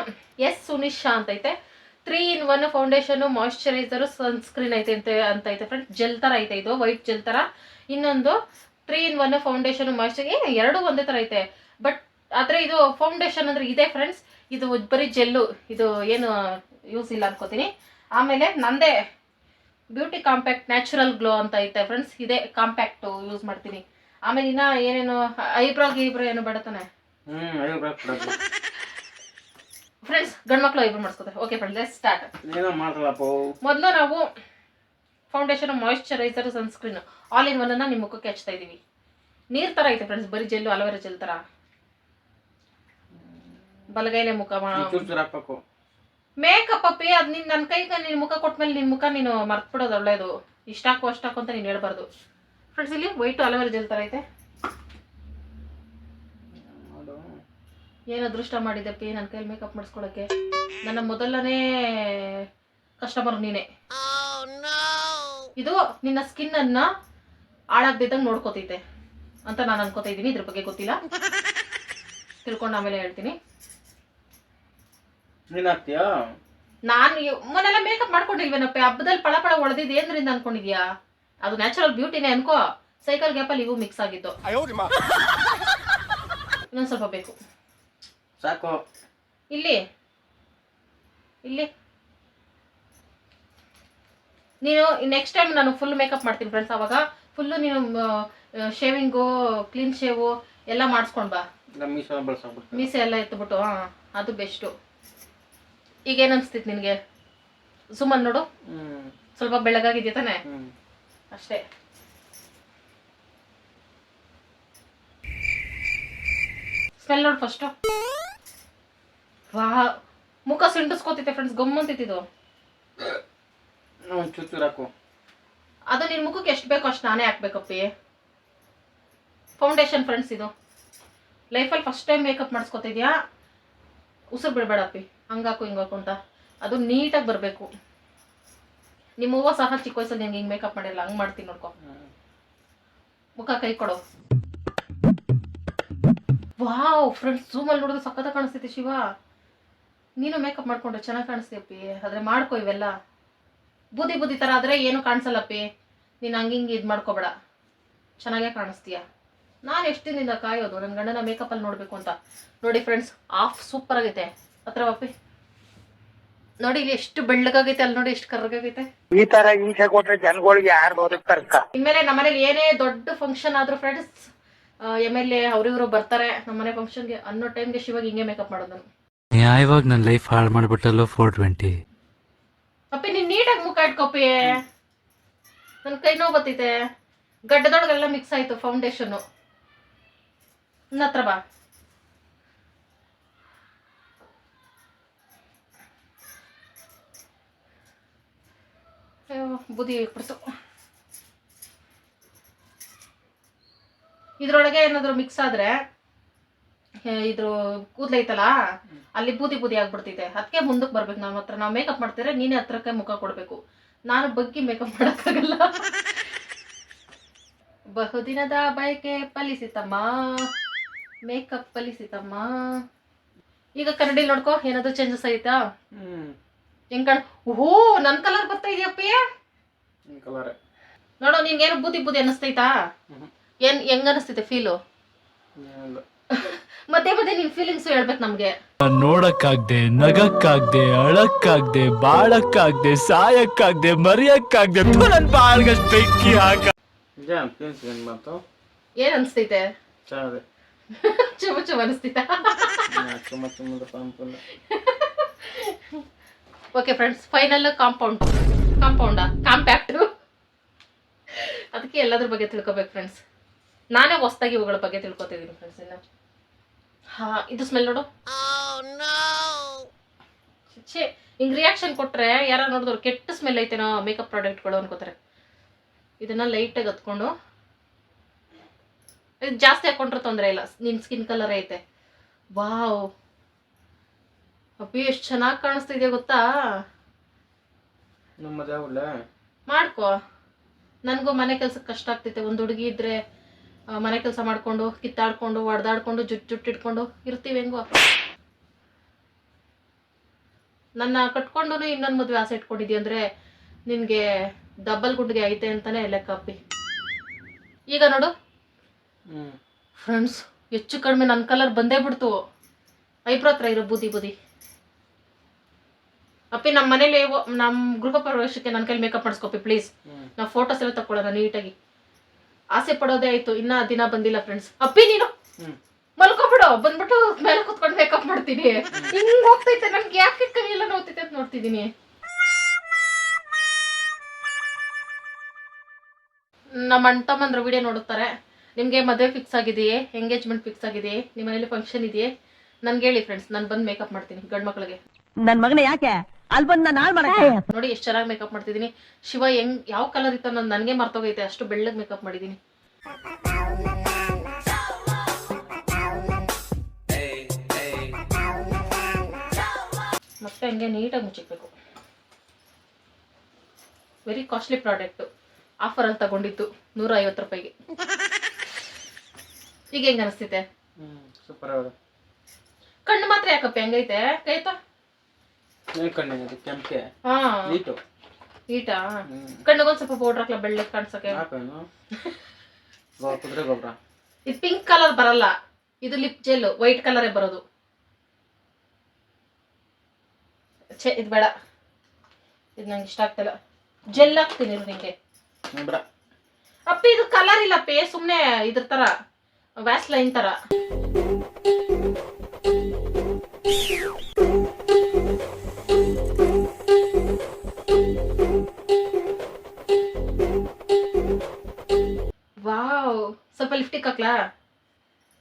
ಎಸ್ ಸುನಿಶಾ ಅಂತ ಐತೆ three in one foundation moisturiser sunscreen ಐತೆ ಅಂತ ಅಂತ ಐತೆ ಫ್ರೆಂಡ್ಸ್ ಜೆಲ್ ತರ ಐತೆ ಇದು ವೈಟ್ ಜೆಲ್ ತರ. ಇನ್ನೊಂದು three in one foundation moisture ಏ, ಎರಡು ಒಂದೇ ತರ ಐತೆ. ಬಟ್ ಆದ್ರೆ ಇದು ಫೌಂಡೇಶನ್ ಅಂದ್ರೆ ಇದೆ ಫ್ರೆಂಡ್ಸ್ ಇದು ಬರೀ ಜೆಲ್ಲು. ಇದು ಏನು ಯೂಸ್ ಇಲ್ಲ ಅನ್ಕೋತೀನಿ. ಆಮೇಲೆ ನಂದೇ ಬ್ಯೂಟಿ ಕಾಂಪ್ಯಾಕ್ಟ್ ನ್ಯಾಚುರಲ್ ಗ್ಲೋ ಅಂತ ಐತೆ ಫ್ರೆಂಡ್ಸ್ ಇದೇ ಕಾಂಪ್ಯಾಕ್ಟ್ ಯೂಸ್ ಮಾಡ್ತೀನಿ. ಆಮೇಲೆ ಇನ್ನ ಏನೇನು ಐಬ್ರೋ ಗೀಬ್ರೋ ಏನು ಬೇಡತಾನೆ. ಫ್ರೆಂಡ್ಸ್ ಗಂಡ್ಮಕ್ಳು ಐಬ್ರೋ ಮಾಡಿಸ್ಕೋತಾರೆ. ಓಕೆ ಫ್ರೆಂಡ್ಸ್ ಲೆಟ್ ಸ್ಟಾರ್ಟ್ ಮೊದಲು ನಾವು foundation moisturiser sunscreen all in one ಅನ್ನ ನಿಮ್ಮ ಮುಖಕ್ಕೆ ಹಚ್ತಾ ಇದೀವಿ ನೀರ್ ತರ ಐತೆ ಫ್ರೆಂಡ್ಸ್ ಬರೀ ಜೆಲ್ ಅಲೋವೆರಾ ಜೆಲ್ ತರ. ಬಲಗೈಲೆ ಮುಖ ಮೇಕಪ್ ಅಪ್ಪಿ ಅದ್ ನಿನ್ ನನ್ ಕೈಗೆ ನಿನ್ ಮುಖ ಕೊಟ್ಮೇಲೆ ನಿನ್ ಮುಖ ನೀನು ಮರ್ತ್ ಬಿಡೋದು ಒಳ್ಳೇದು. ಇಷ್ಟ ಹಾಕು ಅಷ್ಟು ಹಾಕು ಅಂತ ನೀನು ಹೇಳ್ಬಾರ್ದು. ಫ್ರೆಂಡ್ಸ್ ಇಲ್ಲಿ ವೈಟ್ ಅಲವೇರ ಜೆಲ್ ತರ ಐತೆ? ಏನ್ ಅದೃಷ್ಟ ಮಾಡಿದಪ್ಪಿ ನನ್ನ ಕೈಲಿ ಮೇಕಪ್ ಮಾಡಿಸ್ಕೊಳಕ್ಕೆ. ನನ್ನ ಮೊದಲನೇ ಕಸ್ಟಮರ್ ನೀನೆ. ಇದು ನಿನ್ನ ಸ್ಕಿನ್ ಅನ್ನ ಹಾಳಾಗ್ದಿದ್ದಂಗೆ ನೋಡ್ಕೋತೈತೆ ಅಂತ ನಾನು ಅನ್ಕೋತಾ ಇದ್ದೀನಿ. ಇದ್ರ ಬಗ್ಗೆ ಗೊತ್ತಿಲ್ಲ. ತಿಳ್ಕೊಂಡು ಆಮೇಲೆ ಹೇಳ್ತೀನಿ. ನೀನು ಹಾಕ್ತೀಯಾ ನಾನು ಮೊನ್ನೆಲ್ಲ ಮೇಕಪ್ ಮಾಡ್ಕೊಂಡಿಲ್ವೇನಪ್ಪ? ಹಬ್ಬದಲ್ಲಿ ಪಳ ಪಳ ಹೊಡೆದಿದ್ದು ಏನ್ರಿಂದ ಅನ್ಕೊಂಡಿದ್ಯಾ? ಅದು ನ್ಯಾಚುರಲ್ ಬ್ಯೂಟಿನೇ ಅನ್ಕೋ. ಸೈಕಲ್ ಗ್ಯಾಪಲ್ಲಿ ಇವು ಮಿಕ್ಸ್ ಆಗಿತ್ತು ಇನ್ನೊಂದ್ ಸ್ವಲ್ಪ ಬೇಕು. ಸಾಕು. ಇಲ್ಲಿ. ಇಲ್ಲಿ. ನೀನು ನೆಕ್ಸ್ಟ್ ಟೈಮ್ ನಾನು ಫುಲ್ ಮೇಕಪ್ ಮಾಡ್ತೀನಿ ಫ್ರೆಂಡ್ಸ್ ಅವಾಗ ಫುಲ್ಲು ನೀನು ಶೇವಿಂಗು ಕ್ಲೀನ್ ಶೇವು ಎಲ್ಲ ಮಾಡಿಸ್ಕೊಂಡ್ ಬಾ. ಮೀಸೆ ಎಲ್ಲ ಎತ್ಬಿಟ್ಟು ಹಾಂ ಅದು ಬೆಸ್ಟು ಈಗ ಏನು ಅನಿಸ್ತೈತೆ ನಿನಗೆ? ಸುಮ್ಮನೆ ನೋಡು. ಸ್ವಲ್ಪ ಬೆಳಗಾಗಿದೆಯಾ ತಾನೆ? ಅಷ್ಟೇ. ಸ್ಮೆಲ್ ನೋಡಿ ಫಸ್ಟು ವಾ ಮುಖ ಸಿಂಡಿಸ್ಕೋತೈತೆ ಫ್ರೆಂಡ್ಸ್ ಗಮ್ ಅಂತಿತ್ತಿದು ಅದು ನಿನ್ನ ಮುಖಕ್ಕೆ ಎಷ್ಟು ಬೇಕೋ ಅಷ್ಟು ನಾನೇ ಹಾಕ್ಬೇಕಪ್ಪಿ. ಫೌಂಡೇಶನ್ ಫ್ರೆಂಡ್ಸ್ ಇದು. ಲೈಫಲ್ಲಿ ಫಸ್ಟ್ ಟೈಮ್ ಮೇಕಪ್ ಮಾಡಿಸ್ಕೊತಿದ್ಯಾ? ಉಸಿರು ಬಿಡಬೇಡಪ್ಪಿ. ಹಂಗಾಕು ಹಿಂಗಾಕು ಅಂತ. ಅದು ನೀಟಾಗಿ ಬರಬೇಕು. ನಿಮ್ಮ ಸಹ ಚಿಕ್ಕ ವಯಸ್ಸಲ್ಲಿ ಹೆಂಗೆ ಹಿಂಗೆ ಮೇಕಪ್ ಮಾಡಿಲ್ಲ, ಹಂಗೆ ಮಾಡ್ತೀನಿ ನೋಡ್ಕೊ. ಮುಖ ಕೈ ಕೊಡು. ವಾವ್ ಫ್ರೆಂಡ್ಸ್ ಝೂಮಲ್ಲಿ ನೋಡಿದ್ರೆ ಸಖತ್ತ ಕಾಣಿಸ್ತೈತಿ ಶಿವ. ನೀನು ಮೇಕಪ್ ಮಾಡ್ಕೊಂಡ್ರೆ ಚೆನ್ನಾಗಿ ಕಾಣಿಸ್ತೀಯಪ್ಪಿ ಆದರೆ ಮಾಡ್ಕೊ ಇವೆಲ್ಲ. ಬೂದಿ ಬೂದಿ ಥರ ಆದರೆ ಏನು ಕಾಣಿಸಲ್ಲಪ್ಪಿ ನೀನು ಹಂಗೆ ಹಿಂಗೆ ಇದು ಮಾಡ್ಕೋಬೇಡ. ಚೆನ್ನಾಗೇ ಕಾಣಿಸ್ತೀಯ. ನಾನು ಎಷ್ಟು ದಿನದಿಂದ ಕಾಯೋದು? ನನ್ನ ಗಂಡನ ಮೇಕಪ್ಪಲ್ಲಿ ನೋಡಬೇಕು ಅಂತ. ನೋಡಿ ಫ್ರೆಂಡ್ಸ್ ಆಫ್ ಸೂಪರ್ ಆಗೈತೆ. ಹತ್ರ ಪಾಪಿ ನೋಡಿ ಎಷ್ಟು ಬೆಳ್ಳಗಾಗೈತೆ ಅಲ್ಲಿ ನೋಡಿ ಎಷ್ಟು ಕರ್ಗಾಗೈತೆ ಈ ತರ ಹಿಂಸೆ ಕೊಟ್ರೆ ಜನಗಳಿಗೆ ಯಾರು ಬದುಕ್ತಾರಕ್ಕ ಇನ್ಮೇಲೆ ನಮ್ಮನೇಲಿ ಏನೇ ದೊಡ್ಡ ಫಂಕ್ಷನ್ ಆದ್ರೂ ಫ್ರೆಂಡ್ಸ್ ಎಂ ಎಲ್ ಎ ಅವ್ರಿವ್ರು ಬರ್ತಾರೆ ನಮ್ಮನೆ ಫಂಕ್ಷನ್ಗೆ ಅನ್ನೋ ಟೈಮ್ಗೆ ಶಿವಾಗ ಹಿಂಗೆ ಮೇಕಪ್ ಮಾಡೋದು ನಾನು ನ್ಯಾಯವಾಗಿ ನನ್ನ ಲೈಫ್ ಹಾಳು ಮಾಡ್ಬಿಟ್ಟಲ್ಲೋ ಫೋರ್ ಟ್ವೆಂಟಿ ಅಪ್ಪಿ ನೀನ್ ನೀಟಾಗಿ ಮುಖ ಇಟ್ಕೊಪ್ಪಿ. ನನ್ನ ಕೈ ನೋವು ಬತ್ತೈತೆ ಗಡ್ಡದೊಳಗೆಲ್ಲ ಮಿಕ್ಸ್ ಆಯ್ತು ಫೌಂಡೇಶನ್ ನನ್ನ ಹತ್ರ ಬಾ. ಬುದ್ಧಿ ಬಿಡ್ತು. ಇದ್ರೊಳಗೆ ಏನಾದ್ರು ಮಿಕ್ಸ್ ಆದ್ರೆ ಇದ್ರೂ ಇದ್ರ ಕೂದ್ಲೈತಲ್ಲ ಅಲ್ಲಿ ಬೂದಿ ಬೂದಿ ಆಗ್ಬಿಡ್ತೈತೆ. ಅದಕ್ಕೆ ಮುಂದಕ್ಕೆ ಬರ್ಬೇಕು ನಮ್ಮ ಹತ್ರ. ನಾವು ಮೇಕಪ್ ಮಾಡ್ತಿದ್ರೆ ನೀನೇ ಹತ್ರಕ್ಕೆ ಮುಖ ಕೊಡ್ಬೇಕು. ನಾನು ಬಗ್ಗಿ ಮೇಕಪ್ ಮಾಡೋಕ್ಕಾಗಲ್ಲ. ಬಹುದಿನದ ಬಯಕೆ ಫಲಿಸಿತಮ್ಮ ಮೇಕಪ್ ಫಲಿಸಿತಮ್ಮ ಈಗ ಕನ್ನಡಿ ನೋಡ್ಕೊ, ಏನಾದ್ರು ಚೇಂಜಸ್ ಆಯ್ತಾ ಹೆಂಗ್ ಕಾಣ್ ಓಹೋ ನನ್ ಕಲರ್ ಬರ್ತಾ ಇದೆಯಪ್ಪ ನಿನ್ ಕಲರ್ ನೋಡೋ ನಿನ್ಗೇನು ಬೂದಿ ಬೂದಿ ಅನಿಸ್ತೈತಾ. ಏನ್ ಹೆಂಗ್ ಅನಿಸ್ತೈತೆ ಫೀಲು ಮತ್ತೆ ಮತ್ತೆ ನಿನ್ ಫೀಲಿಂಗ್ಸ್ ಹೇಳ್ಬೇಕು ನಮ್ಗೆ. ನೋಡಕ್ಕಾಗ್ದೆ ನಗಕ್ಕಾಗ್ದೆ ಅಳಕ್ಕಾಗ್ದೆ ಬಾಳಕ್ಕಾಗ್ದೆ ಸಾಯಕ್ಕಾಗ್ದೆ ಮರಿಯಕ್ಕಾಗ್ದೆ ನನ್ ಬಾಳ್ಗಷ್ಟ್ ಬೆಂಕಿ ಹಾಕ ಏನ್ ಅನ್ಸ್ತೈತೆ ಚುಮ ಚುಮ ಅನಿಸ್ತೈತಾ ಚುಮ್ಮ ಚುಮ್ಮದ ಪಂಪಲ್ಲ ಓಕೆ ಫ್ರೆಂಡ್ಸ್ ಫೈನಲ್ ಕಾಂಪೌಂಡ್ ಕಾಂಪೌಂಡ ಕಾಂಪ್ಯಾಕ್ಟು ಅದಕ್ಕೆ ಎಲ್ಲದ್ರ ಬಗ್ಗೆ ತಿಳ್ಕೊಬೇಕು ಫ್ರೆಂಡ್ಸ್ ನಾನೇ ಹೊಸ್ದಾಗಿ ಇವುಗಳ ಬಗ್ಗೆ ತಿಳ್ಕೊತಿದ್ದೀನಿ ಫ್ರೆಂಡ್ಸ್ ಇನ್ನು. ಹಾ, ಇದು ಸ್ಮೆಲ್ ನೋಡು. ಛೇ, ಹಿಂಗೆ ರಿಯಾಕ್ಷನ್ ಕೊಟ್ರೆ ಯಾರು ನೋಡಿದ್ರು ಕೆಟ್ಟ ಸ್ಮೆಲ್ ಐತೇನೋ ಮೇಕಪ್ ಪ್ರಾಡಕ್ಟ್ಗಳು ಅನ್ಕೋತಾರೆ. ಇದನ್ನ ಲೈಟಾಗಿ ಹತ್ಕೊಂಡು. ಜಾಸ್ತಿ ಹಾಕೊಂಡ್ರೆ ತೊಂದರೆ ಇಲ್ಲ. ನಿನ್ನ ಸ್ಕಿನ್ ಕಲರ್ ಐತೆ. ವಾವ್ ಅಪ್ಪಿ ಎಷ್ಟು ಚೆನ್ನಾಗಿ ಕಾಣಿಸ್ತಿದೆ ಗೊತ್ತಾ? ಮಾಡ್ಕೋ. ನನಗೂ ಮನೆ ಕೆಲ್ಸಕ್ಕೆ ಕಷ್ಟ ಆಗ್ತೈತೆ. ಒಂದು ಹುಡುಗಿ ಇದ್ರೆ ಮನೆ ಕೆಲಸ ಮಾಡ್ಕೊಂಡು ಕಿತ್ತಾಡ್ಕೊಂಡು ಹೊಡೆದಾಡ್ಕೊಂಡು ಜುಟ್ಟು ಜುಟ್ಟು ಇಟ್ಕೊಂಡು ಇರ್ತೀವಿ ಹೆಂಗೋ. ನನ್ನ ಕಟ್ಕೊಂಡು ಇನ್ನೊಂದು ಮದುವೆ ಆಸೆ ಇಟ್ಕೊಂಡಿದ್ದಿ ಅಂದ್ರೆ ನಿನಗೆ ಡಬ್ಬಲ್ ಗುಡ್ಗೆ ಐತೆ ಅಂತಾನೆ ಲೆಕ್ಕ ಅಪ್ಪಿ. ಈಗ ನೋಡು. ಫ್ರೆಂಡ್ಸ್ ಹೆಚ್ಚು ಕಡಿಮೆ ನನ್ನ ಕಲರ್ ಬಂದೇ ಬಿಡ್ತು. ಐಬ್ರೋ ಹತ್ರ ಇರೋ ಬೂದಿ ಬೂದಿ. ಅಪ್ಪಿ ನಮ್ಮ ಮನೇಲಿ ನಮ್ಮ ಗೃಹ ಪ್ರವೇಶಕ್ಕೆ ನನ್ನ ಕೈಲಿ ಮೇಕಪ್ ಮಾಡಿಸ್ಕೊಪ್ಪಿ ಪ್ಲೀಸ್. ನಾವು ಫೋಟೋಸ್ ಎಲ್ಲ ತಕ್ಕೊಳ್ಳೋಣ ನೀಟಾಗಿ. ಆಸೆ ಪಡೋದೇ ಆಯ್ತು ಇನ್ನ ದಿನ ಬಂದಿಲ್ಲ ಫ್ರೆಂಡ್ಸ್ ಅಪ್ಪಿ ನೀನು. ಮಲ್ಕೊಬಿಡು ಬಂದ್ಬಿಟ್ಟು ಮೇಲೆ ಕುತ್ಕೊಂಡು ಮೇಕಪ್ ಮಾಡ್ತೀನಿ. ಹಿಂಗ್ ಹೋಗ್ತೈತೆ ನನ್ಗೆ ಯಾಕೆ ಕೈ ಎಲ್ಲ ನೋಡ್ತೈತೆ ಅಂತ ನೋಡ್ತಿದೀನಿ ನಮ್ಮ ಅಣ್ಣ ತಮ್ಮಂದ್ರ ವಿಡಿಯೋ ನೋಡುತ್ತಾರೆ. ನಿಮಗೆ ಮದುವೆ ಫಿಕ್ಸ್ ಆಗಿದೆಯೇ? ಎಂಗೇಜ್ಮೆಂಟ್ ಫಿಕ್ಸ್ ಆಗಿದೆಯೇ? ನಿಮ್ಮ ಮನೇಲಿ ಫಂಕ್ಷನ್ ಇದೆಯೇ? ನನ್ಗೆ ಹೇಳಿ ಫ್ರೆಂಡ್ಸ್ ನಾನು ಬಂದು ಮೇಕಪ್ ಮಾಡ್ತೀನಿ ಗಂಡ್ ಮಕ್ಳಿಗೆ ನನ್ನ ಮಗನ ಯಾಕೆ? ಅಲ್ಲಿ ಬಂದ್ ನಾನು ಹಾಳು ಮಾಡಕ್ಕೆ. ನೋಡಿ ಎಷ್ಟು ಚೆನ್ನಾಗಿ ಮೇಕಪ್ ಮಾಡ್ತಿದ್ದೀನಿ ಶಿವ ಹೆಂಗ್ ಯಾವ ಕಲರ್ ಇತ್ತು ಅನ್ನೋದು ನನಗೆ ಮರ್ತೋಗೈತೆ. ಅಷ್ಟು ಬೆಳ್ಳಗೆ ಮೇಕಪ್ ಮಾಡಿದ್ದೀನಿ ಮತ್ತೆ ಹಂಗೆ ನೀಟಾಗಿ ಮುಚ್ಚಿಕ್ಬೇಕು. ವೆರಿ ಕಾಸ್ಟ್ಲಿ ಆಫರ್ ಅಲ್ಲಿ ತಗೊಂಡಿತ್ತು ನೂರ ಐವತ್ತು ರೂಪಾಯಿಗೆ. ಈಗ ಹೆಂಗ ಅನಿಸ್ತೈತೆ ಸೂಪರ್ ಆಗಿದೆ ಕಣ್ಣು ಮಾತ್ರ ಯಾಕಪ್ಪ ಹೆಂಗೈತೆ? ಕೈತಾ ಏನ್ ಕಣ್ಣಿಗೆ ಕೆಂಪೆ ಹಾ ನೀಟು ಈಟಾ ಹ್ಮ್ ಕಣ್ಣಿಗೊಂದು ಸ್ವಲ್ಪ ಪೌಡ್ರ್ ಹಾಕ್ಲಾ ಬೆಳ್ಳಗೆ ಕಾಣಿಸಕ್ಕೆ ಹಾಕೇನು ಗೋ- ಕುದುರೆ ಗೊಬ್ಬರ ಇದು ಪಿಂಕ್ ಕಲರ್ ಬರಲ್ಲ ಇದು ಲಿಪ್ ಜೆಲ್ ವೈಟ್ ಕಲರೇ ಬರೋದು ಛೇ ಇದು ಬೇಡ ಇದು ನಂಗೆ ಇಷ್ಟ ಆಗ್ತಿಲ್ಲ ಜೆಲ್ ಹಾಕ್ತೀನಿ ಇರು ನಿಂಗೆ ಬೇಡ ಅಪ್ಪಿ ಇದು ಕಲರ್ ಇಲ್ಲ ಪೇ ಸುಮ್ಮನೆ ಇದ್ರ ತರ ವ್ಯಾಸ್ಲೈನ್ ತರ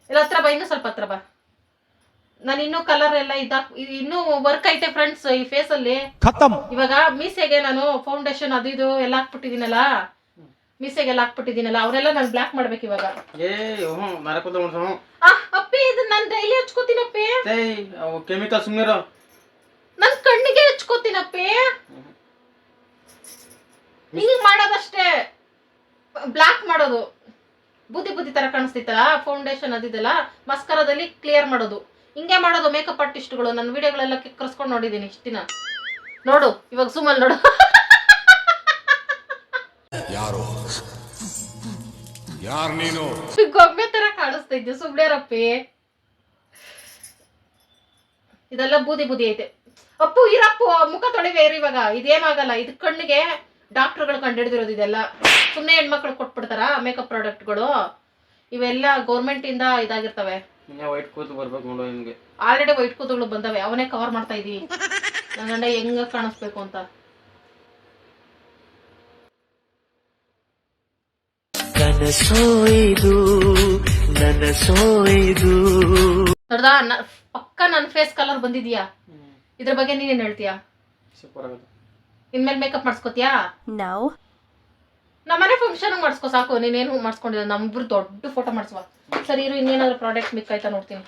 ಇಲ್ಲ ಹತ್ರ ಬಾ ಇನ್ನೂ ಸ್ವಲ್ಪ ಹತ್ರ ಬಾ. ನಾನು ಇನ್ನೂ ಕಲರ್ ಎಲ್ಲ ಇದಾಕ್ ಇನ್ನೂ ವರ್ಕ್ ಐತೆ ಫ್ರೆಂಡ್ಸ್ ಈ ಫೇಸ್ ಅಲ್ಲಿ. ಇವಾಗ ಮೀಸೆಗೆ ನಾನು ಫೌಂಡೇಶನ್ ಅದು ಇದು ಎಲ್ಲ ಹಾಕ್ಬಿಟ್ಟಿದ್ದೀನಲ್ಲ ಮೀಸೆಗೆಲ್ಲ ಹಾಕ್ಬಿಟ್ಟಿದೀನಲ್ಲ ಅವರೆಲ್ಲ ನಾನು ಬ್ಲಾಕ್ ಮಾಡ್ಬೇಕು ಇವಾಗ. ಏ ಮರಕೋತ ಅಪ್ಪಿ ಇದು ನಾನು ಡೈಲಿ ಹಚ್ಕೋತೀನಪ್ಪಿ ಕೆಮಿಕಲ್ ಸುಮ್ಮನಿರೋ ಕಣ್ಣಿಗೆ ಹಚ್ಕೋತೀನಪ್ಪಿ ಹಿಂಗ್ ಮಾಡೋದಷ್ಟೇ. ಬ್ಲಾಕ್ ಮಾಡೋದು. ಬುದ್ಧಿ ಬುದ್ಧಿ ತರ ಕಾಣಿಸ್ತಿತ್ತಲ್ಲ ಫೌಂಡೇಶನ್ ಅದಿದೆಲ್ಲ ಮಸ್ಕರದಲ್ಲಿ ಕ್ಲಿಯರ್ ಮಾಡೋದು. ಹಿಂಗೆ ಮಾಡೋದು ಮೇಕಪ್ ಆರ್ಟಿಸ್ಟ್ಗಳು ನನ್ನ ವಿಡಿಯೋಗಳೆಲ್ಲ ಕರ್ಸ್ಕೊಂಡು ನೋಡಿದ್ದೀನಿ ಇಷ್ಟಿನ ನೋಡು ಇವಾಗ ಸುಮಲ್ ನೋಡು. ಯಾರು? ಯಾರು ನೀನು? ಗೊಂಬೆ ತರ ಕಾಣಿಸ್ತಾ ಇದ್ದೆ ಸುಮ್ನೆ ರಪ್ಪಿ ಇದೆಲ್ಲ ಬೂದಿ ಬೂದಿ ಐತೆ. ಅಪ್ಪು ಇರಪ್ಪು ಮುಖ ತೊಳಿಬೇರಿ ಇವಾಗ. ಇದೇನಾಗಲ್ಲ ಇದು ಕಣ್ಣಿಗೆ ಡಾಕ್ಟರ್ಗಳು ಕಂಡಿಡ್ದಿರೋದು ಇದೆಲ್ಲ. ಸುಮ್ಮನೆ ಹೆಣ್ಮಕ್ಳು ಕೊಟ್ಬಿಡ್ತಾರ ಮೇಕಪ್ ಪ್ರಾಡಕ್ಟ್ಗಳು ಇವೆಲ್ಲ ಗೌರ್ಮೆಂಟ್ ಇಂದ ಇದಾಗಿರ್ತವೆ. ನಿನ್ನೆ ವೈಟ್ ಕೂತು ಬರ್ಬೇಕು ನೋಡು ನಿಮಗೆ ಆಲ್ರೆಡಿ ವೈಟ್ ಕೂದಲು ಬಂದವೆ. ಅವನೇ ಕವರ್ ಮಾಡ್ತಾ ಇದೀವಿ ನನ್ನ ಗಂಡ ಹೆಂಗ ಕಾಣಿಸ್ಬೇಕು ಅಂತ. ನೋಡ್ದಾ ನ- ಪಕ್ಕ ನನ್ನ ಫೇಸ್ ಕಲರ್ ಬಂದಿದ್ಯಾ? ಇದ್ರ ಬಗ್ಗೆ ನೀನೇನ್ ಹೇಳ್ತೀಯಾ? ಸೂಪರ್ ಆಗುತ್ತೆ. ಇನ್ಮೇಲೆ ಮೇಕಪ್ ಮಾಡಿಸ್ಕೋತಿಯಾ? ನಮ್ಮನೆ ಫಂಕ್ಷನ್ ಮಾಡಿಸ್ಕೋ ಸಾಕು. ನೀನೇನು ಮಾಡಿಸ್ಕೊಂಡಿಲ್ಲ ನಮ್ಮಿಬ್ರು ದೊಡ್ಡ ಫೋಟೋ ಮಾಡಿಸುವ. ಸರಿ ಇರು ಇನ್ನೇನಾದ್ರು ಪ್ರಾಡಕ್ಟ್ ಮಿಕ್ಕಾಯ್ತಾ ನೋಡ್ತೀನಿ.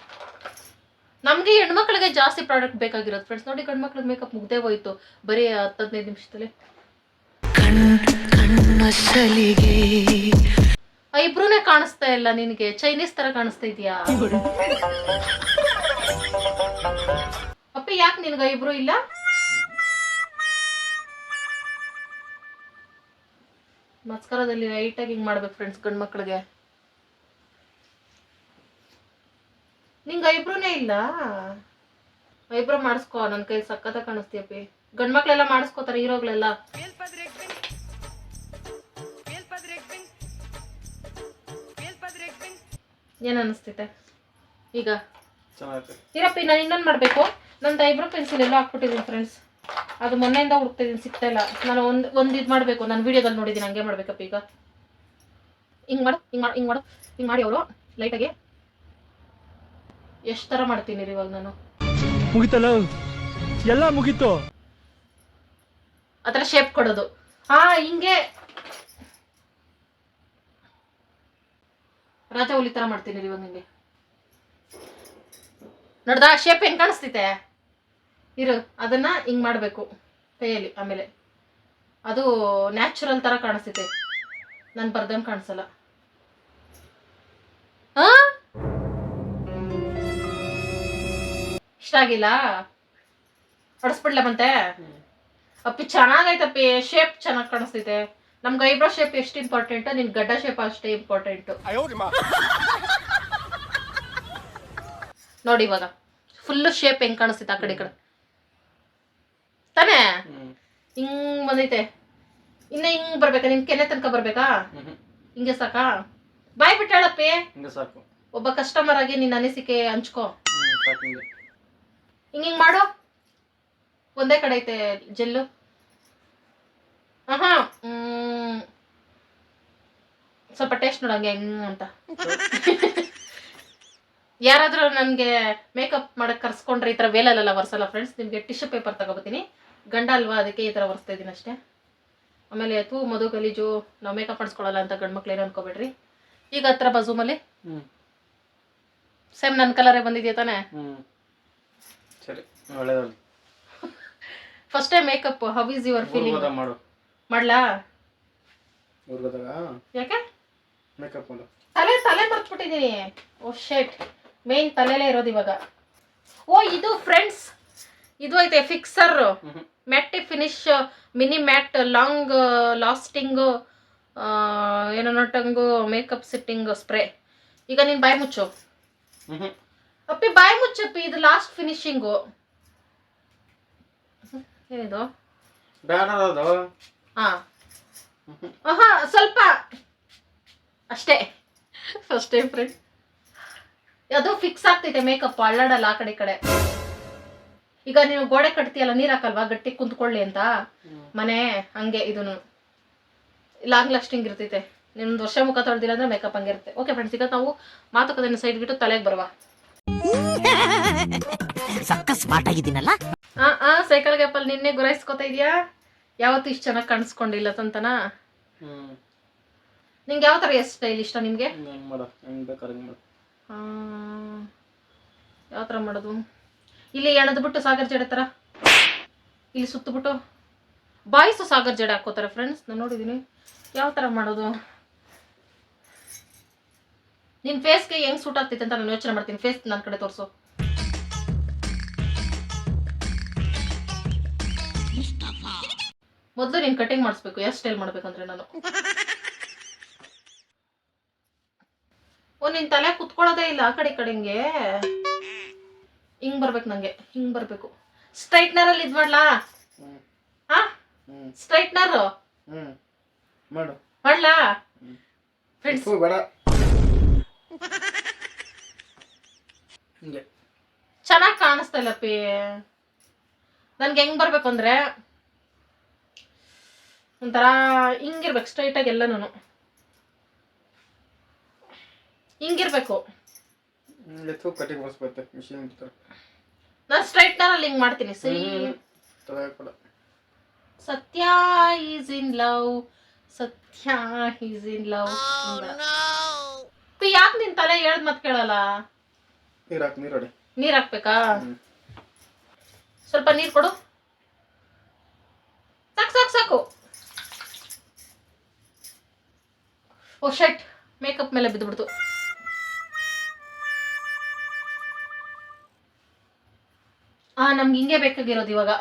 ನಮಗೆ ಹೆಣ್ಮಕ್ಳಿಗೆ ಜಾಸ್ತಿ ಪ್ರಾಡಕ್ಟ್ ಬೇಕಾಗಿರೋದು. ಫ್ರೆಂಡ್ಸ್ ನೋಡಿ ಗಂಡ್ಮಕ್ಳಿಗೆ ಮೇಕಪ್ ಮುಗ್ದೇ ಹೋಯ್ತು. ಬರೀ ಹತ್ತು ಹದಿನೈದು ನಿಮಿಷದಲ್ಲಿ ಐಬ್ರೂನೇ ಕಾಣಿಸ್ತಾ ಇಲ್ಲ ನಿನಗೆ. ಚೈನೀಸ್ ತರ ಕಾಣಿಸ್ತಾ ಇದೆಯಾ? ಅಪ್ಪ ಯಾಕೆ ನಿನ್ಗೆ ಇಬ್ರು ಇಲ್ಲ? ಮಸ್ಕರದಲ್ಲಿ ಲೈಟಾಗಿ ಹಿಂಗೆ ಮಾಡ್ಬೇಕು ಫ್ರೆಂಡ್ಸ್ ಗಂಡು ಮಕ್ಳಿಗೆ. ನಿಂಗೆ ಐಬ್ರೂನೇ ಇಲ್ಲ? ಐಬ್ರೋ ಮಾಡಿಸ್ಕೋ ನನ್ನ ಕೈ ಸಕ್ಕತ್ತ ಕಾಣಿಸ್ತೀಯಪ್ಪಿ ಗಂಡು ಮಕ್ಳೆಲ್ಲ ಮಾಡಿಸ್ಕೋತಾರೆ ಹೀರೋಗಳೆಲ್ಲ. ಏನ್ ಅನಿಸ್ತೈತೆ? ಈಗ. ಇರಪ್ಪಿ ನಾನು ಇನ್ನೊಂದು ಮಾಡಬೇಕು. ನಂದು ಐಬ್ರೋ ಪೆನ್ಸಿಲ್ ಎಲ್ಲ ಹಾಕ್ಬಿಟ್ಟಿದ್ದೀನಿ ಫ್ರೆಂಡ್ಸ್ ಅದು ಮೊನ್ನೆಯಿಂದ ಹುಡುಕ್ತಿದ್ದೀನಿ ಸಿಗ್ತಾ ಇಲ್ಲ. ನಾನು ಒಂದು ಒಂದು ಇದು ಮಾಡಬೇಕು. ನಾನು ವಿಡಿಯೋದಲ್ಲಿ ನೋಡಿದ್ದೀನಿ ಹಂಗೆ ಮಾಡ್ಬೇಕಪ್ಪ ಈಗ. ಹಿಂಗೆ ಮಾಡು ಹಿಂಗೆ ಮಾಡು ಹಿಂಗೆ ಮಾಡು ಹಿಂಗೆ ಮಾಡಿ ಅವರು ಲೈಟಾಗಿ ಎಷ್ಟು ಥರ ಮಾಡ್ತೀನಿ ರೀ ಇವಾಗ ನಾನು. ಮುಗಿತಲ್ಲ? ಎಲ್ಲ ಮುಗೀತು? ಆ ಥರ ಶೇಪ್ ಕೊಡೋದು. ಹಾ ಹಿಂಗೆ. ರಾಜ ಹುಲಿ ಥರ ಮಾಡ್ತೀನಿ ರೀ ಇವಾಗ ನಿಮಗೆ ನೋಡ್ದಾ ಶೇಪ್ ಹೆಂಗ್ ಕಾಣಿಸ್ತೈತೆ ಇರು, ಅದನ್ನ ಹಿಂಗ್ ಮಾಡಬೇಕು, ಕೈಯಲ್ಲಿ, ಆಮೇಲೆ. ಅದು ನ್ಯಾಚುರಲ್ ತರ ಕಾಣಿಸ್ತೈತೆ. ನಾನು ಬರ್ದಂಗೆ ಕಾಣಿಸಲ್ಲ. ಇಷ್ಟ ಆಗಿಲ್ಲ? ಹೊಡಸ್ಬಿಡ್ಲ ಮತ್ತೆ? ಅಪ್ಪಿ ಚೆನ್ನಾಗೈತಪ್ಪಿ ಶೇಪ್ ಚೆನ್ನಾಗಿ ಕಾಣಿಸ್ತೈತೆ. ನಮ್ಗೆ ಐಬ್ರೋ ಶೇಪ್ ಎಷ್ಟು ಇಂಪಾರ್ಟೆಂಟ್ ನಿನ್ ಗಡ್ಡ ಶೇಪ್ ಅಷ್ಟೇ ಇಂಪಾರ್ಟೆಂಟ್ ನೋಡಿ ಇವಾಗ ಫುಲ್ ಶೇಪ್ ಹೆಂಗ್ ಕಾಣಿಸ್ತೈತೆ ಆ ಕಡೆ ಕಡೆ. ತಾನೇ? ಹಿಂಗ್ ಬಂದೈತೆ. ಇನ್ನ ಹಿಂಗ್ ಬರ್ಬೇಕಾ? ನಿನ್ ಕೆನೆ ತನಕ ಬರ್ಬೇಕಾ? ಹಿಂಗೆ ಸಾಕಾ? ಬಾಯ್ ಬಿಟ್ಟಾಳಪ್ಪಿ ಹಿಂಗೆ ಸಾಕು. ಒಬ್ಬ ಕಸ್ಟಮರ್ ಆಗಿ ನಿನ್ನ ಅನಿಸಿಕೆ ಹಂಚ್ಕೋ. ಹಿಂಗ್. ಹಿಂಗ್ ಮಾಡು. ಒಂದೇ ಕಡೆ ಐತೆ ಜೆಲ್ಲು. ಆಹಾ ಹ್ಮ್. ಸ್ವಲ್ಪ ಟೇಸ್ಟ್ ನೋಡಂಗೆ ಹೆಂಗ್ ಅಂತ. ಯಾರಾದ್ರೂ ನನಗೆ ಮೇಕಪ್ ಮಾಡಕ್ ಕರ್ಸ್ಕೊಂಡ್ರೆ ಈ ಥರ ವೇಲಲ್ಲ ವರ್ಸಲ್ಲ ಫ್ರೆಂಡ್ಸ್ ನಿಮಗೆ ಟಿಶ್ಯೂ ಪೇಪರ್ ತಗೋಬತ್ತೀನಿ. ಗಂಡ ಅಲ್ವಾ? ಅದಕ್ಕೆ ಈ ಥರ ಒರೆಸ್ತಾ ಇದ್ದೀನಿ ಅಷ್ಟೇ. ಆಮೇಲೆ ತೂ ಮಧು ಗಲೀಜು ನಾವು ಮೇಕಪ್ ಮಾಡಿಸ್ಕೊಳ್ಳಲ್ಲ ಅಂತ ಗಂಡು ಮಕ್ಳು ಏನು ಅನ್ಕೋಬೇಡ್ರಿ. ಈಗ ಹತ್ರ ಬಜೂಮಲ್ಲಿ? ಸೇಮ್ ನನ್ನ ಕಲರೇ ಬಂದಿದೆಯಾ ತಾನೇ? ಹ್ಮ್. ಸರಿ ಒಳ್ಳೇದಾಗಲಿ first time makeup how is your feeling ಮಾಡು. ಮಾಡ್ಲಾ? ಯಾಕೆ? ಮೇಕಪ್ ಮಾಡು. ತಲೆ ತಲೆ ಮರ್ತ್ಬಿಟ್ಟಿದ್ದೀನಿ ಓ ಶೇಟ್ ಮೇನ್ ತಲೆಲೇ ಇರೋದು ಇವಾಗ. ಓ ಇದು ಫ್ರೆಂಡ್ಸ್ ಇದು ಐತೆ fixer matte finish mini matte long lasting ಏನೋ ನೋಟಂಗು ಮೇಕಪ್ ಸಿಟ್ಟಿಂಗ್ ಸ್ಪ್ರೇ ಈಗ ನೀನು ಬಾಯಿ ಮುಚ್ಚು. ಅಪ್ಪಿ ಬಾಯಿ ಮುಚ್ಚಪ್ಪಿ ಇದು ಲಾಸ್ಟ್ ಫಿನಿಶಿಂಗು ಏನಿದು? ಹಾ ಸ್ವಲ್ಪ. ಅಷ್ಟೇ. ಫಸ್ಟ್ ಟೈಮ್ ಫ್ರೆಂಡ್ ಅದು ಫಿಕ್ಸ್ ಆಗ್ತೈತೆ ಮೇಕಪ್ ಅಳ್ಳಾಡಲ್ಲ ಆ ಕಡೆ ಈ ಕಡೆ. ಈಗ ನೀವು ಗೋಡೆ ಕಟ್ತೀಯಲ್ಲ ನೀರ್ ಹಾಕಲ್ವಾ? ಗಟ್ಟಿ ಕುಂತ್ಕೊಳ್ಳಿ ಅಂತ. ಮನೆ ಹಂಗೆ ಇದನ್ನು ಲಾಂಗ್ ಲಾಸ್ಟಿಂಗ್ ಇರ್ತೈತೆ. ನಿಮ್ದು ವರ್ಷ ಮುಖ ತೊಳೆದಿಲ್ಲ ಅಂದ್ರೆ ಮೇಕಪ್ ಹಂಗಿರುತ್ತೆ ಓಕೆ ಫ್ರೆಂಡ್ಸ್ ಈಗ ನಾವು ಮಾತುಕತೆಯನ್ನು ಸೈಡ್ ಬಿಟ್ಟು ತಲೆಗೆ ಬರುವ. ಸಕ್ಕ ಸ್ಮಾರ್ಟ್ ಆಗಿದ್ದೀನಲ್ಲ? ಆ ಆ ಸೈಕಲ್ ಗ್ಯಾಪಲ್ಲಿ ನಿನ್ನೆ ಗುರಾಯಿಸ್ಕೊತಾ ಇದೀಯಾ? ಯಾವತ್ತು ಇಷ್ಟು ಚೆನ್ನಾಗಿ ಕಾಣಿಸ್ಕೊಂಡಿಲ್ಲ ತಂತನಾ ನಿಂಗೆ ಯಾವ ಥರ ಎಷ್ಟು ಸ್ಟೈಲ್ ಇಷ್ಟ ನಿಮಗೆ? ಯಾವ ಥರ ಮಾಡೋದು? ಇಲ್ಲಿ ಎಣದ್ಬಿಟ್ಟು ಸಾಗರ್ ಜಡೆ ಥರ ಇಲ್ಲಿ ಸುತ್ತಬಿಟ್ಟು ಬಾಯ್ಸು ಸಾಗರ್ ಜಡ ಹಾಕೋತಾರೆ ಫ್ರೆಂಡ್ಸ್ ನಾನು ನೋಡಿದ್ದೀನಿ ಯಾವ ಥರ ಮಾಡೋದು? ನಿನ್ ಫೇಸ್ಗೆ ಹೆಂಗ್ ಸೂಟ್ ಆಗ್ತೈತೆ ಅಂತ ನಾನು ಯೋಚನೆ ಮಾಡ್ತೀನಿ. ಫೇಸ್ ನನ್ನ ಕಡೆ ತೋರಿಸು. ಮೊದಲು ನೀನು ಕಟಿಂಗ್ ಮಾಡಿಸ್ಬೇಕು. ಯಾವ ಸ್ಟೈಲ್ ಮಾಡ್ಬೇಕಂದ್ರೆ ನಾನು. ಓ, ನಿನ್ ತಲೆ ಕುತ್ಕೊಳ್ಳೋದೇ ಇಲ್ಲ ಆ ಕಡೆ ಈ ಕಡೆ ಹಿಂಗೆ ಬರ್ಬೇಕು ನಂಗೆ ಹಿಂಗ್ ಬರ್ಬೇಕು. ಸ್ಟ್ರೈಟ್ನರ್ ಅಲ್ಲಿ ಇದ್ ಮಾಡ್ಲಾ ಹಾ ಸ್ಟ್ರೈಟ್ನರ್ ಮಾಡು. ಮಾಡ್ಲಾ? ಫ್ರೆಂಡ್ಸ್ ಬೇಡ. ಚೆನ್ನಾಗಿ ಕಾಣಿಸ್ತಾ ಇಲ್ಲ ಪಿ. ನನ್ಗೆ ಹೆಂಗ್ ಬರ್ಬೇಕು ಅಂದ್ರೆ ಒಂಥರ ಹಿಂಗಿರ್ಬೇಕು ಸ್ಟ್ರೈಟ್ ಆಗಿ ಎಲ್ಲನೂ ಹಿಂಗಿರ್ಬೇಕು. ಥೂ ಕಟಿಂಗ್ ಮಾಡಿಸ್ಬೇಕು ಮಿಷಿನ್ ಇರ್ತಾರೆ ನಾನು ಸ್ಟ್ರೈಟ್ನರ್ ಅಲ್ಲಿ ಹಿಂಗ್ ಮಾಡ್ತೀನಿ ಸರಿ ಕೊಡ. Satya is in love Satya is in love ಯಾಕೆ ನಿನ್ ತಲೆ ಹೇಳ್ದ್ ಮತ್ ಕೇಳಲ್ಲ? ನೀರ್ ಹಾಕ್ ನೀರ್ ಹೊಡಿ. ನೀರ್ ಹಾಕ್ಬೇಕಾ? ಸ್ವಲ್ಪ ನೀರ್ ಕೊಡು. ಸಾಕು ಸಾಕು ಸಾಕು. ಓ ಶರ್ಟ್ ಮೇಕಪ್ ಮೇಲೆ ಬಿದ್ದುಬಿಡ್ತು. ಆ, ನಮ್ಗೆ ಹಿಂಗೆ ಬೇಕಾಗಿರೋದು ಇವಾಗ.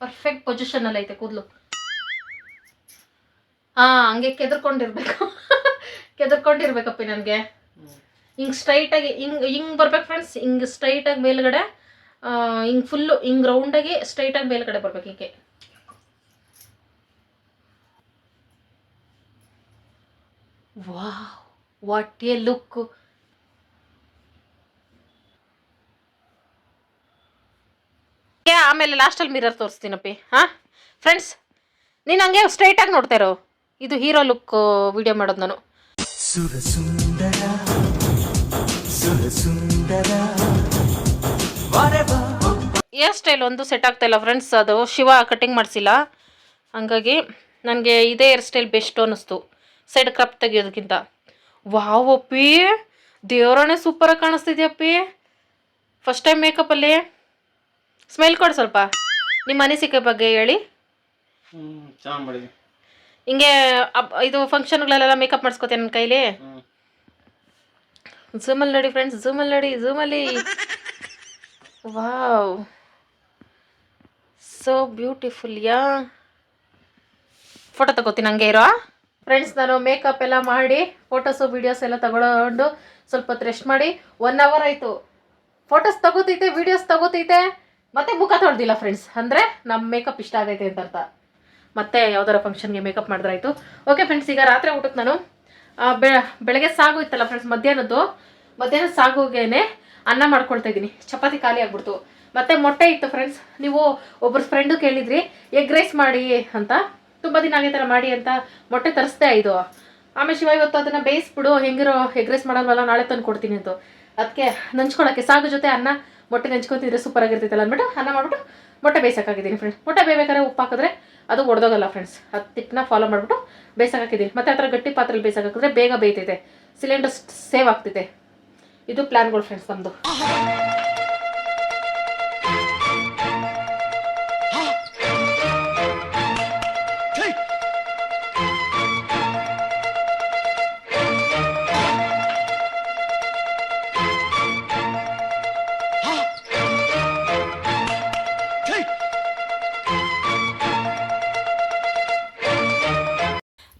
ಪರ್ಫೆಕ್ಟ್ ಪೊಸಿಷನ್ ಅಲ್ಲಿ ಐತೆ, ಕೂದಲು. ಹಾ ಹಂಗೆ ಕೆದರ್ಕೊಂಡಿರ್ಬೇಕು. ಕೆದರ್ಕೊಂಡಿರ್ಬೇಕಪ್ಪಿ ನನಗೆ. ಹಿಂಗೆ ಸ್ಟ್ರೈಟಾಗಿ ಹಿಂಗೆ ಹಿಂಗೆ ಬರ್ಬೇಕು ಫ್ರೆಂಡ್ಸ್ ಹಿಂಗೆ ಸ್ಟ್ರೈಟಾಗಿ ಮೇಲ್ಗಡೆ ಹಿಂಗ್ ಫುಲ್ಲು ಹಿಂಗೆ ರೌಂಡ್ ಸ್ಟ್ರೈಟಾಗಿ ಮೇಲ್ಗಡೆ ಬರ್ಬೇಕು ಹೀಗೆ. ವಾವ್ ವಾಟ್ ಎ ಲುಕ್ ಆಮೇಲೆ ಲಾಸ್ಟಲ್ಲಿ ಮಿರರ್ ತೋರಿಸ್ತೀನಪ್ಪಿ. ಹಾಂ? ಫ್ರೆಂಡ್ಸ್ ನೀನು ಹಂಗೆ ಸ್ಟ್ರೈಟಾಗಿ ನೋಡ್ತಾ ಇರೋ. ಇದು ಹೀರೋ ಲುಕ್ ವಿಡಿಯೋ ಮಾಡೋದು ನಾನು. ಏರ್ ಸ್ಟೈಲ್ ಒಂದು ಸೆಟ್ ಆಗ್ತಾ ಇಲ್ಲ ಫ್ರೆಂಡ್ಸ್ ಅದು ಶಿವ ಕಟಿಂಗ್ ಮಾಡಿಸಿಲ್ಲ. ಹಂಗಾಗಿ ನನಗೆ ಇದೇ ಹೇರ್ ಸ್ಟೈಲ್ ಬೆಸ್ಟ್ ಅನ್ನಿಸ್ತು. ಸೈಡ್ ಕ್ರಾಪ್ ತೆಗಿಯೋದಕ್ಕಿಂತ ವಾವ್ ಅಪ್ಪಿ ದೇವರನೇ ಸೂಪರಾಗಿ ಕಾಣಿಸ್ತಿದ್ಯಪ್ಪಿ. ಫಸ್ಟ್ ಟೈಮ್ ಮೇಕಪ್ಪಲ್ಲಿ ಸ್ಮೆಲ್ ಕೊಡು ಸ್ವಲ್ಪ. ನಿಮ್ಮ ಅನಿಸಿಕೆ ಬಗ್ಗೆ ಹೇಳಿ. ಹ್ಞೂ ಚೆನ್ನಾಗಿ ಮಾಡಿದ್ವಿ ಹಿಂಗೆ ಅಬ್- ಇದು ಫಂಕ್ಷನ್ಗಳೆಲ್ಲ ಮೇಕಪ್ ಮಾಡಿಸ್ಕೋತೀನಿ ನನ್ನ ಕೈಲಿ? ಹ್ಞೂ ಝೂಮಲ್ಲಿ ನೋಡಿ ಫ್ರೆಂಡ್ಸ್ ಝೂಮಲ್ಲಿ ನೋಡಿ ಝೂಮಲ್ಲಿ ವಾವ್ ಸೋ ಬ್ಯೂಟಿಫುಲ್ ಯಾ? ಫೋಟೋ ತಗೋತೀನಿ ಹಂಗೆ ಇರೋ. ಫ್ರೆಂಡ್ಸ್ ನಾನು ಮೇಕಪ್ ಎಲ್ಲ ಮಾಡಿ ಫೋಟೋಸು ವೀಡಿಯೋಸ್ ಎಲ್ಲ ತಗೊಂಡು ಸ್ವಲ್ಪ ಹೊತ್ತು ರೆಸ್ಟ್ ಮಾಡಿ. ಒನ್ ಅವರ್ ಆಯಿತು. ಫೋಟೋಸ್ ತಗೋತೈತೆ ವೀಡಿಯೋಸ್ ತಗೋತೈತೆ. ಮತ್ತೆ ಮುಖ ತೊಳ್ದಿಲ್ಲ ಫ್ರೆಂಡ್ಸ್ ಅಂದರೆ ನಮ್ಮ ಮೇಕಪ್ ಇಷ್ಟ ಆಗೈತೆ ಅಂತ ಅರ್ಥ. ಮತ್ತೆ ಯಾವ್ದಾರ ಫಂಕ್ಷನ್ಗೆ ಮೇಕಪ್ ಮಾಡಿದ್ರಾಯ್ತು. ಓಕೆ ಫ್ರೆಂಡ್ಸ್ ಈಗ ರಾತ್ರಿ ಊಟಕ್ಕೆ ನಾನು ಬೆ, ಬೆಳಗ್ಗೆ ಸಾಗು ಇತ್ತಲ್ಲ ಫ್ರೆಂಡ್ಸ್ ಮಧ್ಯಾಹ್ನದ್ದು. ಮಧ್ಯಾಹ್ನ ಸಾಗುಗೇನೆ ಅನ್ನ ಮಾಡ್ಕೊಳ್ತಾ ಇದ್ದೀನಿ. ಚಪಾತಿ ಖಾಲಿ ಆಗ್ಬಿಡ್ತು. ಮತ್ತೆ ಮೊಟ್ಟೆ ಇತ್ತು ಫ್ರೆಂಡ್ಸ್ ನೀವು ಒಬ್ಬರು ಫ್ರೆಂಡು ಕೇಳಿದ್ರಿ ಎಗ್ ರೈಸ್ ಮಾಡಿ ಅಂತ. ತುಂಬ ದಿನ ಆಗೈತಲ್ಲ ಮಾಡಿ ಅಂತ ಮೊಟ್ಟೆ ತರಿಸ್ದೆ ಇದು. ಆಮೇಲೆ ಶಿವ ಇವತ್ತು ಅದನ್ನು ಬೇಯಿಸ್ಬಿಡು, ಹೆಂಗಿರೋ, ಎಗ್ ರೈಸ್ ಮಾಡಲ್ವಲ್ಲ, ನಾಳೆ ತಂದು ಕೊಡ್ತೀನಿ ಅಂತ. ಅದಕ್ಕೆ ನಂಚ್ಕೊಳಕ್ಕೆ ಸಾಗು ಜೊತೆ ಅನ್ನ ಮೊಟ್ಟೆ ನೆಂಚ್ಕೊತಿದ್ರೆ ಸೂಪರ್ ಆಗಿರ್ತೈತಲ್ಲ ಅಂದ್ಬಿಟ್ಟು ಅನ್ನ ಮಾಡ್ಬಿಟ್ಟು ಮೊಟ್ಟೆ ಬೇಯಿಸಕ್ಕಾಗಿದ್ದೀನಿ ಫ್ರೆಂಡ್ಸ್ ಮೊಟ್ಟೆ ಬೇಯಬೇಕಾದ್ರೆ ಉಪ್ಪು ಹಾಕಿದ್ರೆ ಅದು ಒಡೆದೋಗಲ್ಲ ಫ್ರೆಂಡ್ಸ್ ಅದು ತಿಕ್ಕನ್ನ ಫಾಲೋ ಮಾಡಿಬಿಟ್ಟು ಬೇಯಿಸಕ್ಕಾಕಿದ್ದೀನಿ ಮತ್ತೆ ಆ ಥರ ಗಟ್ಟಿ ಪಾತ್ರೆಲಿ ಬೇಯಿಸಕ್ಕಾಕಿದ್ರೆ ಬೇಗ ಬೇಯ್ತೈತೆ. ಸಿಲಿಂಡರ್ ಸೇವ್ ಆಗ್ತೈತೆ. ಇದು ಪ್ಲ್ಯಾನ್ಗಳು ಫ್ರೆಂಡ್ಸ್ ನಮ್ಮದು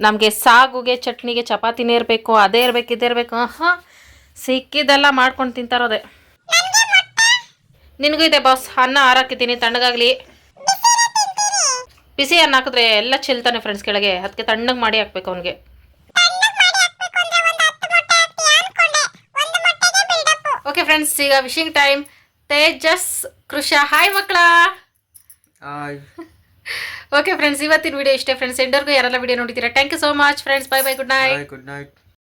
ನಮಗೆ ಸಾಗುಗೆ, ಚಟ್ನಿಗೆ, ಚಪಾತಿನೇ ಇರಬೇಕು, ಅದೇ ಇರಬೇಕು, ಇದೇ ಇರಬೇಕು ಹಾಂ ಸಿಕ್ಕಿದೆಲ್ಲ ಮಾಡ್ಕೊಂಡು ತಿಂತಾರೋದೆ. ನಿನಗೂ ಇದೆ ಬಾಸ್ ಅನ್ನ ಹಾರಾಕಿದ್ದೀನಿ ತಣ್ಣಗಾಗಲಿ. ಬಿಸಿ ಅನ್ನ ಹಾಕಿದ್ರೆ ಎಲ್ಲ ಚೆಲ್ತಾನೆ ಫ್ರೆಂಡ್ಸ್ ಕೆಳಗೆ ಅದಕ್ಕೆ ತಣ್ಣಗೆ ಮಾಡಿ ಹಾಕ್ಬೇಕು ಅವನಿಗೆ. ಓಕೆ ಫ್ರೆಂಡ್ಸ್ ಈಗ wishing time Tejas, Krisha hi ಮಕ್ಕಳ. ಓಕೆ ಫ್ರೆಂಡ್ಸ್ ಇವತ್ತಿನ ವಿಡಿಯೋ ಇಷ್ಟೇ. ಫ್ರೆಂಡ್ಸ್ ಎಂಡರ್ಗೂ ಯಾರೆಲ್ಲ ವಿಡಿಯೋ ನೋಡಿದ್ದೀರಾ? Thank you so much friends bye bye good night good night